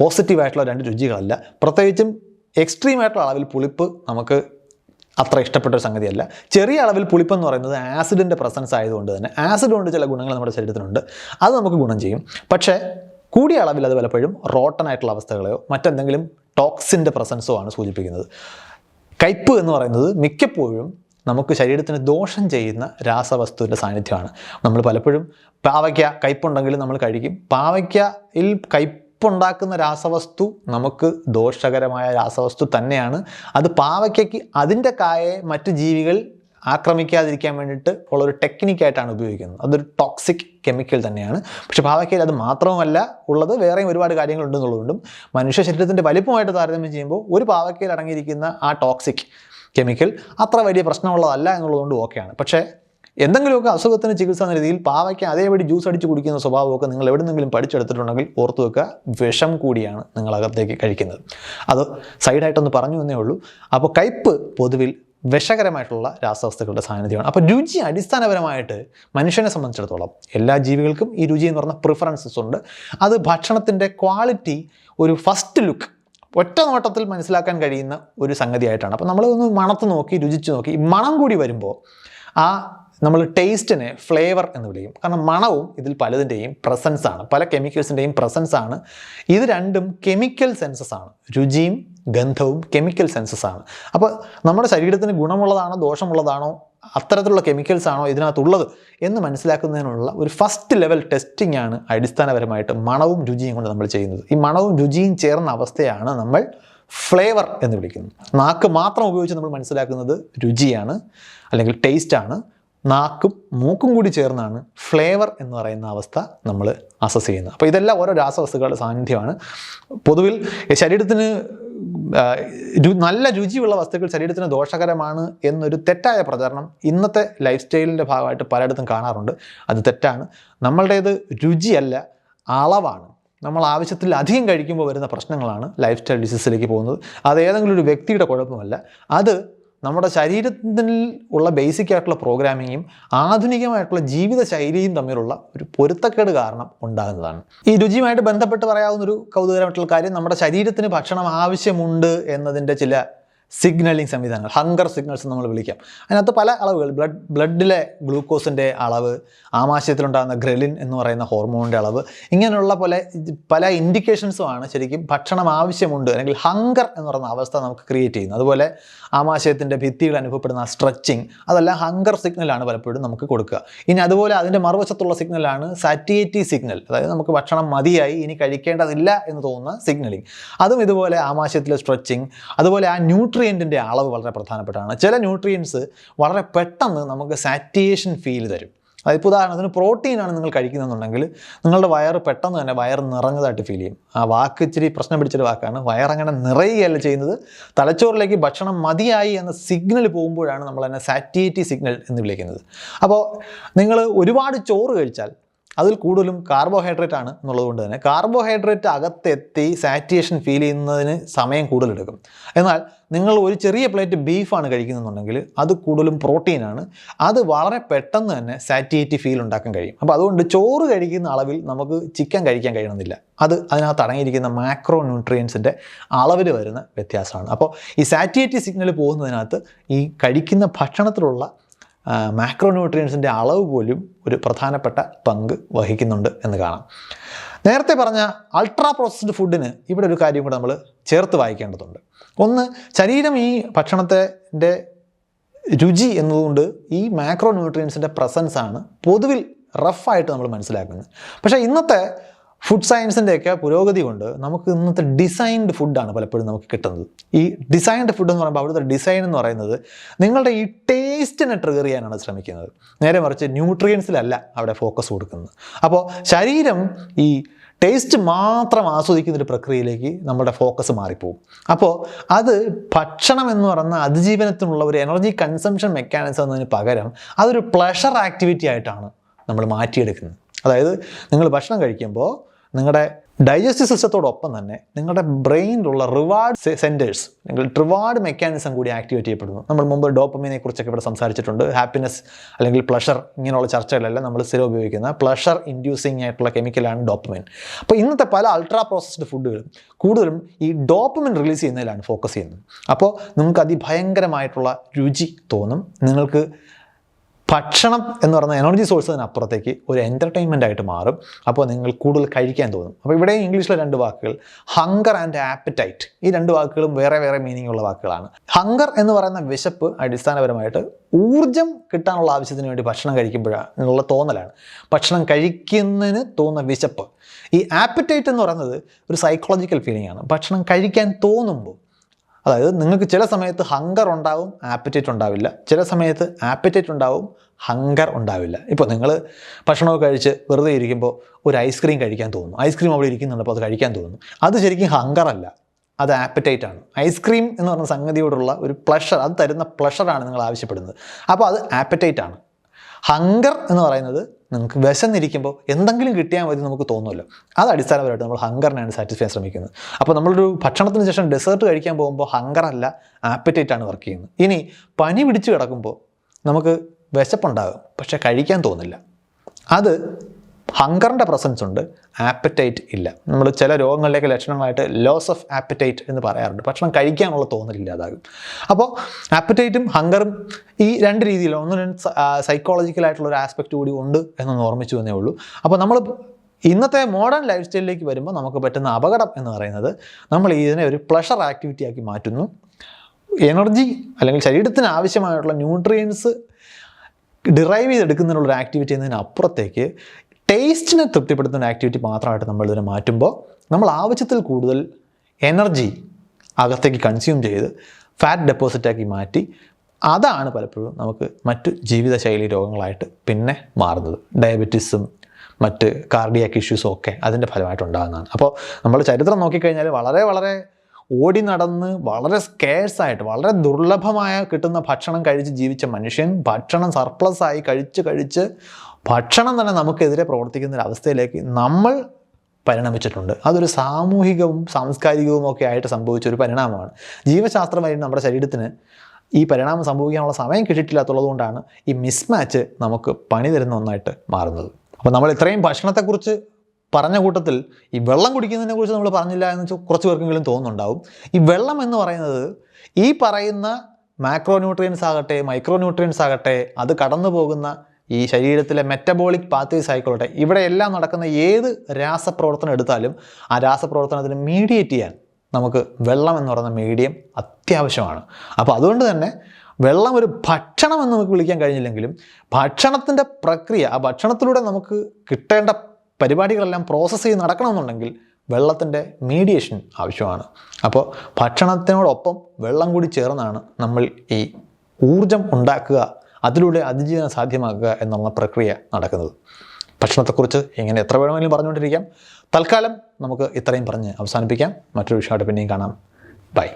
പോസിറ്റീവായിട്ടുള്ള രണ്ട് രുചികളല്ല. പ്രത്യേകിച്ചും എക്സ്ട്രീമായിട്ടുള്ള അളവിൽ പുളിപ്പ് നമുക്ക് അത്ര ഇഷ്ടപ്പെട്ട ഒരു സംഗതിയല്ല. ചെറിയ അളവിൽ പുളിപ്പ് എന്ന് പറയുന്നത് ആസിഡിന്റെ പ്രസൻസ് ആയതുകൊണ്ട് തന്നെ ആസിഡ് കൊണ്ട് ചില ഗുണങ്ങൾ നമ്മുടെ ശരീരത്തിനുണ്ട്. അത് നമുക്ക് ഗുണം ചെയ്യും. പക്ഷേ കൂടിയ അളവിൽ അത് പലപ്പോഴും റോട്ടൻ ആയിട്ടുള്ള അവസ്ഥകളെയോ മറ്റെന്തെങ്കിലും ടോക്സിന്റെ പ്രസൻസോ ആണ് സൂചിപ്പിക്കുന്നത്. കയ്പ് എന്ന് പറയുന്നത് മിക്കപ്പോഴും നമുക്ക് ശരീരത്തിന് ദോഷം ചെയ്യുന്ന രാസവസ്തുവിന്റെ സാന്നിധ്യമാണ്. നമ്മൾ പലപ്പോഴും പാവയ്ക്ക കയ്പ്പുണ്ടെങ്കിലും നമ്മൾ കഴിക്കും. പാവയ്ക്കയിൽ കയ്പുണ്ടാക്കുന്ന രാസവസ്തു നമുക്ക് ദോഷകരമായ രാസവസ്തു തന്നെയാണ്. അത് പാവയ്ക്കയ്ക്ക് അതിന്റെ കായെ മറ്റ് ജീവികൾ ആക്രമിക്കാതിരിക്കാൻ വേണ്ടിയിട്ട് ഉള്ളൊരു ടെക്നിക്കായിട്ടാണ് ഉപയോഗിക്കുന്നത്. അതൊരു ടോക്സിക് കെമിക്കൽ തന്നെയാണ്. പക്ഷേ പാവയ്ക്കയിൽ അത് മാത്രമല്ല ഉള്ളത് വേറെയും ഒരുപാട് കാര്യങ്ങളുണ്ടെന്നുള്ളതുകൊണ്ടും മനുഷ്യ ശരീരത്തിന്റെ വലിപ്പമായിട്ട് താരതമ്യം ചെയ്യുമ്പോൾ ഒരു പാവയ്ക്കയിൽ അടങ്ങിയിരിക്കുന്ന ആ ടോക്സിക് കെമിക്കൽ അത്ര വലിയ പ്രശ്നമുള്ളതല്ല എന്നുള്ളതുകൊണ്ട് ഓക്കെയാണ്. പക്ഷേ എന്തെങ്കിലുമൊക്കെ അസുഖത്തിന് ചികിത്സ എന്ന രീതിയിൽ പാവയ്ക്ക് അതേപടി ജ്യൂസ് അടിച്ച് കുടിക്കുന്ന സ്വഭാവമൊക്കെ നിങ്ങൾ എവിടെന്നെങ്കിലും പഠിച്ചെടുത്തിട്ടുണ്ടെങ്കിൽ ഓർത്തു വെക്കുക വിഷം കൂടിയാണ് നിങ്ങൾ അകത്തേക്ക് കഴിക്കുന്നത്. അത് സൈഡായിട്ടൊന്ന് പറഞ്ഞു എന്നേ ഉള്ളൂ. അപ്പോൾ കയ്പ് പൊതുവിൽ വിഷകരമായിട്ടുള്ള രാസവസ്തുക്കളുടെ സാന്നിധ്യമാണ്. അപ്പോൾ രുചി അടിസ്ഥാനപരമായിട്ട് മനുഷ്യനെ സംബന്ധിച്ചിടത്തോളം എല്ലാ ജീവികൾക്കും ഈ രുചി എന്ന് പറഞ്ഞ പ്രിഫറൻസസ് ഉണ്ട്. അത് ഭക്ഷണത്തിന്റെ ക്വാളിറ്റി ഒരു ഫസ്റ്റ് ലുക്ക് ഒറ്റ നോട്ടത്തിൽ മനസ്സിലാക്കാൻ കഴിയുന്ന ഒരു സംഗതിയായിട്ടാണ്. അപ്പോൾ നമ്മൾ ഒന്ന് മണത്ത് നോക്കി രുചിച്ച് നോക്കി മണം കൂടി വരുമ്പോൾ ആ നമ്മൾ ടേസ്റ്റിനെ ഫ്ലേവർ എന്ന് വിളിക്കും. കാരണം മണവും ഇതിൽ പലതിന്റെയും പ്രസൻസ് ആണ്. പല കെമിക്കൽസിന്റെയും പ്രസൻസ് ആണ്. ഇത് രണ്ടും കെമിക്കൽ സെൻസസ് ആണ്. രുചിയും ഗന്ധവും കെമിക്കൽ സെൻസസ് ആണ്. അപ്പോൾ നമ്മുടെ ശരീരത്തിന് ഗുണമുള്ളതാണോ ദോഷമുള്ളതാണോ അത്തരത്തിലുള്ള കെമിക്കൽസ് ആണോ ഇതിനകത്തുള്ളത് എന്ന് മനസ്സിലാക്കുന്നതിനുള്ള ഒരു ഫസ്റ്റ് ലെവൽ ടെസ്റ്റിംഗ് ആണ് അടിസ്ഥാനപരമായിട്ട് മണവും രുചിയും കൊണ്ട് നമ്മൾ ചെയ്യുന്നത്. ഈ മണവും രുചിയും ചേർന്ന അവസ്ഥയാണ് നമ്മൾ ഫ്ലേവർ എന്ന് വിളിക്കുന്നത്. നാക്ക് മാത്രം ഉപയോഗിച്ച് നമ്മൾ മനസ്സിലാക്കുന്നത് രുചിയാണ് അല്ലെങ്കിൽ ടേസ്റ്റാണ് നാക്കും മൂക്കും കൂടി ചേർന്നാണ് ഫ്ലേവർ എന്ന് പറയുന്ന അവസ്ഥ നമ്മൾ അസസ് ചെയ്യുന്നത്. അപ്പോൾ ഇതെല്ലാം ഓരോ രാസവസ്തുക്കളുടെ സാന്നിധ്യമാണ്. പൊതുവിൽ ശരീരത്തിന് നല്ല രുചിയുള്ള വസ്തുക്കൾ ശരീരത്തിന് ദോഷകരമാണ് എന്നൊരു തെറ്റായ പ്രചരണം ഇന്നത്തെ ലൈഫ് സ്റ്റൈലിന്റെ ഭാഗമായിട്ട് പലയിടത്തും കാണാറുണ്ട്. അത് തെറ്റാണ്. നമ്മളുടേത് രുചിയല്ല അളവാണ്. നമ്മൾ ആവശ്യത്തിൽ അധികം കഴിക്കുമ്പോൾ വരുന്ന പ്രശ്നങ്ങളാണ് ലൈഫ് സ്റ്റൈൽ ഡിസീസിലേക്ക് പോകുന്നത്. അത് ഏതെങ്കിലും ഒരു വ്യക്തിയുടെ കുഴപ്പമല്ല. അത് നമ്മുടെ ശരീരത്തിൽ ഉള്ള ബേസിക് ആയിട്ടുള്ള പ്രോഗ്രാമിങ്ങും ആധുനികമായിട്ടുള്ള ജീവിതശൈലിയും തമ്മിലുള്ള ഒരു പൊരുത്തക്കേട് കാരണം ഉണ്ടാകുന്നതാണ്. ഈ രുചിയുമായിട്ട് ബന്ധപ്പെട്ട് പറയാവുന്ന ഒരു കൗതുകരമായിട്ടുള്ള കാര്യം നമ്മുടെ ശരീരത്തിന് ഭക്ഷണം ആവശ്യമുണ്ട് എന്നതിന്റെ ചില സിഗ്നലിംഗ് സംവിധാനങ്ങൾ ഹങ്കർ സിഗ്നൽസ് നമ്മൾ വിളിക്കാം. അതിനകത്ത് പല അളവുകൾ ബ്ലഡ് ബ്ലഡിലെ ഗ്ലൂക്കോസിന്റെ അളവ് ആമാശയത്തിലുണ്ടാകുന്ന ഗ്രലിൻ എന്ന് പറയുന്ന ഹോർമോണിന്റെ അളവ് ഇങ്ങനെയുള്ള പോലെ പല ഇൻഡിക്കേഷൻസുമാണ് ശരിക്കും ഭക്ഷണം ആവശ്യമുണ്ട് അല്ലെങ്കിൽ ഹങ്കർ എന്ന് പറയുന്ന അവസ്ഥ നമുക്ക് ക്രിയേറ്റ് ചെയ്യുന്നത്. അതുപോലെ ആമാശയത്തിന്റെ ഭിത്തികൾ അനുഭവപ്പെടുന്ന സ്ട്രെച്ചിങ് അതെല്ലാം ഹങ്കർ സിഗ്നലാണ് പലപ്പോഴും നമുക്ക് കൊടുക്കുക. ഇനി അതുപോലെ അതിന്റെ മറുവശത്തുള്ള സിഗ്നലാണ് സാറ്റിയേറ്റി സിഗ്നൽ അതായത് നമുക്ക് ഭക്ഷണം മതിയായി ഇനി കഴിക്കേണ്ടതില്ല എന്ന് തോന്നുന്ന സിഗ്നലിംഗ്. അതും ഇതുപോലെ ആമാശയത്തിലെ സ്ട്രെച്ചിങ് അതുപോലെ ആ ന്യൂട്രിയന്റിന്റെ അളവ് വളരെ പ്രധാനപ്പെട്ടതാണ്. ചില ന്യൂട്രിയൻസ് വളരെ പെട്ടെന്ന് നമുക്ക് സാറ്റിയേഷൻ ഫീൽ തരും. അതായത് ഇപ്പോൾ ഉദാഹരണത്തിന് പ്രോട്ടീനാണ് നിങ്ങൾ കഴിക്കുന്നതെന്നുണ്ടെങ്കിൽ നിങ്ങളുടെ വയറ് പെട്ടെന്ന് തന്നെ വയർ നിറഞ്ഞതായിട്ട് ഫീൽ ചെയ്യും. ആ വാക്ക് ഇച്ചിരി പ്രശ്നം പിടിച്ചൊരു വാക്കാണ്. വയറങ്ങനെ നിറയുകയല്ല ചെയ്യുന്നത്. തലച്ചോറിലേക്ക് ഭക്ഷണം മതിയായി എന്ന സിഗ്നൽ പോകുമ്പോഴാണ് നമ്മൾ അതിനെ സാറ്റിയേറ്റി സിഗ്നൽ എന്ന് വിളിക്കുന്നത്. അപ്പോൾ നിങ്ങൾ ഒരുപാട് ചോറ് കഴിച്ചാൽ അതിൽ കൂടുതലും കാർബോഹൈഡ്രേറ്റ് ആണ് എന്നുള്ളതുകൊണ്ട് തന്നെ. കാർബോഹൈഡ്രേറ്റ് അകത്തെത്തി സാറ്റിയേഷൻ ഫീൽ ചെയ്യുന്നതിന് സമയം കൂടുതലെടുക്കും. എന്നാൽ നിങ്ങൾ ഒരു ചെറിയ പ്ലേറ്റ് ബീഫാണ് കഴിക്കുന്നതെന്നുണ്ടെങ്കിൽ അത് കൂടുതലും പ്രോട്ടീനാണ് അത് വളരെ പെട്ടെന്ന് തന്നെ സാറ്റിയേറ്റി ഫീൽ ഉണ്ടാക്കാൻ കഴിയും. അപ്പോൾ അതുകൊണ്ട് ചോറ് കഴിക്കുന്ന അളവിൽ നമുക്ക് ചിക്കൻ കഴിക്കാൻ കഴിയണമെന്നില്ല. അത് അതിനകത്ത് അടങ്ങിയിരിക്കുന്ന മാക്രോ ന്യൂട്രിയൻസിന്റെ അളവിൽ വരുന്ന വ്യത്യാസമാണ്. അപ്പോൾ ഈ സാറ്റിയേറ്റി സിഗ്നൽ പോകുന്നതിനകത്ത് ഈ കഴിക്കുന്ന ഭക്ഷണത്തിലുള്ള മാക്രോ ന്യൂട്രിയൻസിന്റെ അളവ് പോലും ഒരു പ്രധാനപ്പെട്ട പങ്ക് വഹിക്കുന്നുണ്ട് എന്ന് കാണാം. നേരത്തെ പറഞ്ഞ അൾട്രാ പ്രോസസ്ഡ് ഫുഡിന് ഇവിടെ ഒരു കാര്യം കൂടെ നമ്മൾ ചേർത്ത് വായിക്കേണ്ടതുണ്ട്. ഒന്ന് ശരീരം ഈ ഭക്ഷണത്തിന്റെ രുചി എന്നതുകൊണ്ട് ഈ മാക്രോ ന്യൂട്രിയൻസിന്റെ പ്രസൻസ് ആണ് പൊതുവിൽ റഫായിട്ട് നമ്മൾ മനസ്സിലാക്കുന്നത്. പക്ഷേ ഇന്നത്തെ ഫുഡ് സയൻസിന്റെയൊക്കെ പുരോഗതി കൊണ്ട് നമുക്ക് ഇന്നത്തെ ഡിസൈൻഡ് ഫുഡാണ് പലപ്പോഴും നമുക്ക് കിട്ടുന്നത്. ഈ ഡിസൈൻഡ് ഫുഡ് എന്ന് പറയുമ്പോൾ അവിടുത്തെ ഡിസൈൻ എന്ന് പറയുന്നത് നിങ്ങളുടെ ഈ ടേസ്റ്റിനെ ട്രിഗർ ചെയ്യാനാണ് ശ്രമിക്കുന്നത്. നേരെ മറിച്ച് ന്യൂട്രിയൻസിലല്ല അവിടെ ഫോക്കസ് കൊടുക്കുന്നത്. അപ്പോൾ ശരീരം ഈ ടേസ്റ്റ് മാത്രം ആസ്വദിക്കുന്ന ഒരു പ്രക്രിയയിലേക്ക് നമ്മുടെ ഫോക്കസ് മാറിപ്പോകും അപ്പോൾ അത് ഭക്ഷണം എന്ന് പറയുന്ന അതിജീവനത്തിനുള്ള ഒരു എനർജി കൺസംഷൻ മെക്കാനിസം എന്നതിന് പകരം അതൊരു പ്ലഷർ ആക്ടിവിറ്റി ആയിട്ടാണ് നമ്മൾ മാറ്റിയെടുക്കുന്നത്. അതായത് നിങ്ങൾ ഭക്ഷണം കഴിക്കുമ്പോൾ നിങ്ങളുടെ ഡൈജസ്റ്റീവ് സിസ്റ്റത്തോടൊപ്പം തന്നെ നിങ്ങളുടെ ബ്രെയിനിലുള്ള റിവാർഡ് സെന്റേഴ്സ് നിങ്ങൾ റിവാർഡ് മെക്കാനിസം കൂടി ആക്ടിവേറ്റ് ചെയ്യപ്പെടുന്നു. നമ്മൾ മുമ്പ് ഡോപ്പമിനെ കുറിച്ചൊക്കെ ഇവിടെ സംസാരിച്ചിട്ടുണ്ട്. ഹാപ്പിനെസ് അല്ലെങ്കിൽ പ്ലഷർ ഇങ്ങനെയുള്ള ചർച്ചകളെല്ലാം നമ്മൾ സ്ഥിരം ഉപയോഗിക്കുന്ന പ്ലഷർ ഇൻഡ്യൂസിങ് ആയിട്ടുള്ള കെമിക്കലാണ് ഡോപ്പമിൻ. അപ്പോൾ ഇന്നത്തെ പല അൾട്രാ പ്രോസസ്ഡ് ഫുഡുകളും കൂടുതലും ഈ ഡോപ്പമിൻ റിലീസ് ചെയ്യുന്നതിലാണ് ഫോക്കസ് ചെയ്യുന്നത്. അപ്പോൾ നിങ്ങൾക്ക് അതിഭയങ്കരമായിട്ടുള്ള രുചി തോന്നും. നിങ്ങൾക്ക് ഭക്ഷണം എന്ന് പറയുന്ന എനർജി സോഴ്സ് അതിനപ്പുറത്തേക്ക് ഒരു എന്റർടൈൻമെന്റ് ആയിട്ട് മാറും. അപ്പോൾ നിങ്ങൾ കൂടുതൽ കഴിക്കാൻ തോന്നും. അപ്പോൾ ഇവിടെ ഇംഗ്ലീഷിലെ രണ്ട് വാക്കുകൾ ഹങ്കർ ആൻഡ് ആപ്പറ്റൈറ്റ് ഈ രണ്ട് വാക്കുകളും വേറെ വേറെ മീനിങ് ഉള്ള വാക്കുകളാണ്. ഹങ്കർ എന്ന് പറയുന്ന വിശപ്പ് അടിസ്ഥാനപരമായിട്ട് ഊർജം കിട്ടാനുള്ള ആവശ്യത്തിന് വേണ്ടി ഭക്ഷണം കഴിക്കുമ്പോഴാണ് തോന്നലാണ്. ഭക്ഷണം കഴിക്കുന്നതിന് തോന്നുന്ന വിശപ്പ്. ഈ ആപ്പറ്റൈറ്റ് എന്ന് പറയുന്നത് ഒരു സൈക്കോളജിക്കൽ ഫീലിംഗ് ആണ്. ഭക്ഷണം കഴിക്കാൻ തോന്നുമ്പോൾ അതായത് നിങ്ങൾക്ക് ചില സമയത്ത് ഹങ്കർ ഉണ്ടാവും ആപ്പറ്റേറ്റ് ഉണ്ടാവില്ല. ചില സമയത്ത് ആപ്പറ്റേറ്റ് ഉണ്ടാവും ഹങ്കർ ഉണ്ടാവില്ല. ഇപ്പോൾ നിങ്ങൾ ഭക്ഷണമൊക്കെ കഴിച്ച് വെറുതെ ഇരിക്കുമ്പോൾ ഒരു ഐസ്ക്രീം കഴിക്കാൻ തോന്നും ഐസ്ക്രീം അവിടെ ഇരിക്കുന്നുണ്ട് അപ്പോൾ അത് കഴിക്കാൻ തോന്നും അത് ശരിക്കും ഹങ്കർ അല്ല. അത് ആപ്പറ്റൈറ്റ് ആണ്. ഐസ്ക്രീം എന്ന് പറഞ്ഞ സംഗതിയോടുള്ള ഒരു പ്ലഷർ അത് തരുന്ന പ്ലഷറാണ് നിങ്ങൾ ആവശ്യപ്പെടുന്നത്. അപ്പോൾ അത് ആപ്പറ്റൈറ്റ് ആണ്. ഹങ്കർ എന്ന് പറയുന്നത് നിങ്ങൾക്ക് വിശന്നിരിക്കുമ്പോൾ എന്തെങ്കിലും കിട്ടിയാൽ മതി നമുക്ക് തോന്നുമല്ലോ. അത് അടിസ്ഥാനപരമായിട്ട് നമ്മൾ ഹങ്കറിനാണ് സാറ്റിസ്ഫൈ ശ്രമിക്കുന്നത്. അപ്പോൾ നമ്മളൊരു ഭക്ഷണത്തിന് ശേഷം ഡെസേർട്ട് കഴിക്കാൻ പോകുമ്പോൾ ഹങ്കറല്ല അല്ല ആപ്പറ്റൈറ്റ് ആണ് വർക്ക് ചെയ്യുന്നത്. ഇനി പനി പിടിച്ച് കിടക്കുമ്പോൾ നമുക്ക് വിശപ്പുണ്ടാകും പക്ഷേ കഴിക്കാൻ തോന്നില്ല. അത് ഹങ്കറിന്റെ പ്രസൻസ് ഉണ്ട് ആപ്പറ്റൈറ്റ് ഇല്ല. നമ്മൾ ചില രോഗങ്ങളിലേക്ക് ലക്ഷണങ്ങളായിട്ട് ലോസ് ഓഫ് ആപ്പറ്റൈറ്റ് എന്ന് പറയാറുണ്ട്. ഭക്ഷണം കഴിക്കാനുള്ള തോന്നലില്ലാതാകും അപ്പോൾ ആപ്പറ്റൈറ്റും ഹങ്കറും ഈ രണ്ട് രീതിയിൽ ഒന്ന് സൈക്കോളജിക്കലായിട്ടുള്ള ഒരു ആസ്പെക്റ്റ് കൂടി ഉണ്ട് എന്നൊന്ന് ഓർമ്മിച്ചു എന്നേ ഉള്ളൂ. അപ്പോൾ നമ്മൾ ഇന്നത്തെ മോഡേൺ ലൈഫ് സ്റ്റൈലിലേക്ക് വരുമ്പോൾ നമുക്ക് പറ്റുന്ന അപകടം എന്ന് പറയുന്നത് നമ്മൾ ഇതിനെ ഒരു പ്ലഷർ ആക്ടിവിറ്റി ആക്കി മാറ്റുന്നു. എനർജി അല്ലെങ്കിൽ ശരീരത്തിന് ആവശ്യമായിട്ടുള്ള ന്യൂട്രിയൻസ് ഡിറൈവ് ചെയ്തെടുക്കുന്നതിനുള്ള ഒരു ആക്ടിവിറ്റി എന്നതിന് അപ്പുറത്തേക്ക് ടേസ്റ്റിനെ തൃപ്തിപ്പെടുത്തുന്ന ആക്ടിവിറ്റി മാത്രമായിട്ട് നമ്മൾ ഇതിനെ മാറ്റുമ്പോൾ നമ്മൾ ആവശ്യത്തിൽ കൂടുതൽ എനർജി അകത്തേക്ക് കൺസ്യൂം ചെയ്ത് ഫാറ്റ് ഡെപ്പോസിറ്റാക്കി മാറ്റി അതാണ് പലപ്പോഴും നമുക്ക് മറ്റ് ജീവിതശൈലി രോഗങ്ങളായിട്ട് പിന്നെ മാറുന്നത്. ഡയബറ്റീസും മറ്റ് കാർഡിയാക് ഇഷ്യൂസും ഒക്കെ അതിന്റെ ഫലമായിട്ട് ഉണ്ടാകുന്നതാണ്. അപ്പോൾ നമ്മൾ ചരിത്രം നോക്കിക്കഴിഞ്ഞാൽ വളരെ വളരെ ഓടി നടന്ന് വളരെ സ്കേഴ്സ് ആയിട്ട് വളരെ ദുർലഭമായ കിട്ടുന്ന ഭക്ഷണം കഴിച്ച് ജീവിച്ച മനുഷ്യൻ ഭക്ഷണം സർപ്ലസ് ആയി കഴിച്ച് കഴിച്ച് ഭക്ഷണം തന്നെ നമുക്കെതിരെ പ്രവർത്തിക്കുന്ന ഒരു അവസ്ഥയിലേക്ക് നമ്മൾ പരിണമിച്ചിട്ടുണ്ട്. അതൊരു സാമൂഹികവും സാംസ്കാരികവും ഒക്കെ ആയിട്ട് സംഭവിച്ച ഒരു പരിണാമമാണ്. ജീവശാസ്ത്രമായി നമ്മുടെ ശരീരത്തിന് ഈ പരിണാമം സംഭവിക്കാനുള്ള സമയം കിട്ടിയിട്ടില്ലാത്തുള്ളത് കൊണ്ടാണ് ഈ മിസ്മാച്ച് നമുക്ക് പണി തരുന്ന ഒന്നായിട്ട് മാറുന്നത്. അപ്പോൾ നമ്മൾ ഇത്രയും ഭക്ഷണത്തെക്കുറിച്ച് പറഞ്ഞ കൂട്ടത്തിൽ ഈ വെള്ളം കുടിക്കുന്നതിനെ കുറിച്ച് നമ്മൾ പറഞ്ഞില്ല എന്ന് വെച്ചാൽ കുറച്ച് പേർക്കെങ്കിലും തോന്നുന്നുണ്ടാവും. ഈ വെള്ളം എന്ന് പറയുന്നത് ഈ പറയുന്ന മാക്രോ ന്യൂട്രിയൻസ് ആകട്ടെ മൈക്രോ ന്യൂട്രിയൻസ് ആകട്ടെ അത് കടന്നു പോകുന്ന ഈ ശരീരത്തിലെ മെറ്റബോളിക് പാത്തേഴ്സ് ആയിക്കോട്ടെ ഇവിടെ എല്ലാം നടക്കുന്ന ഏത് രാസപ്രവർത്തനം എടുത്താലും ആ രാസപ്രവർത്തനത്തിന് മീഡിയേറ്റ് ചെയ്യാൻ നമുക്ക് വെള്ളം എന്ന് പറയുന്ന മീഡിയം അത്യാവശ്യമാണ്. അപ്പോൾ അതുകൊണ്ട് തന്നെ വെള്ളം ഒരു ഭക്ഷണം എന്ന് നമുക്ക് വിളിക്കാൻ കഴിഞ്ഞില്ലെങ്കിലും ഭക്ഷണത്തിന്റെ പ്രക്രിയ ആ ഭക്ഷണത്തിലൂടെ നമുക്ക് കിട്ടേണ്ട പരിപാടികളെല്ലാം പ്രോസസ്സ് ചെയ്ത് നടക്കണമെന്നുണ്ടെങ്കിൽ വെള്ളത്തിന്റെ മീഡിയേഷൻ ആവശ്യമാണ്. അപ്പോൾ ഭക്ഷണത്തിനോടൊപ്പം വെള്ളം കൂടി ചേർന്നാണ് നമ്മൾ ഈ ഊർജം ഉണ്ടാക്കുക അതിലൂടെ അതിജീവനം സാധ്യമാക്കുക എന്നുള്ള പ്രക്രിയ നടക്കുന്നത്. ഭക്ഷണത്തെക്കുറിച്ച് ഇങ്ങനെ എത്ര വേണമെങ്കിലും പറഞ്ഞുകൊണ്ടിരിക്കാം. തൽക്കാലം നമുക്ക് ഇത്രയും പറഞ്ഞ് അവസാനിപ്പിക്കാം. മറ്റൊരു വിഷയമായിട്ട് പിന്നെയും കാണാം. ബൈ.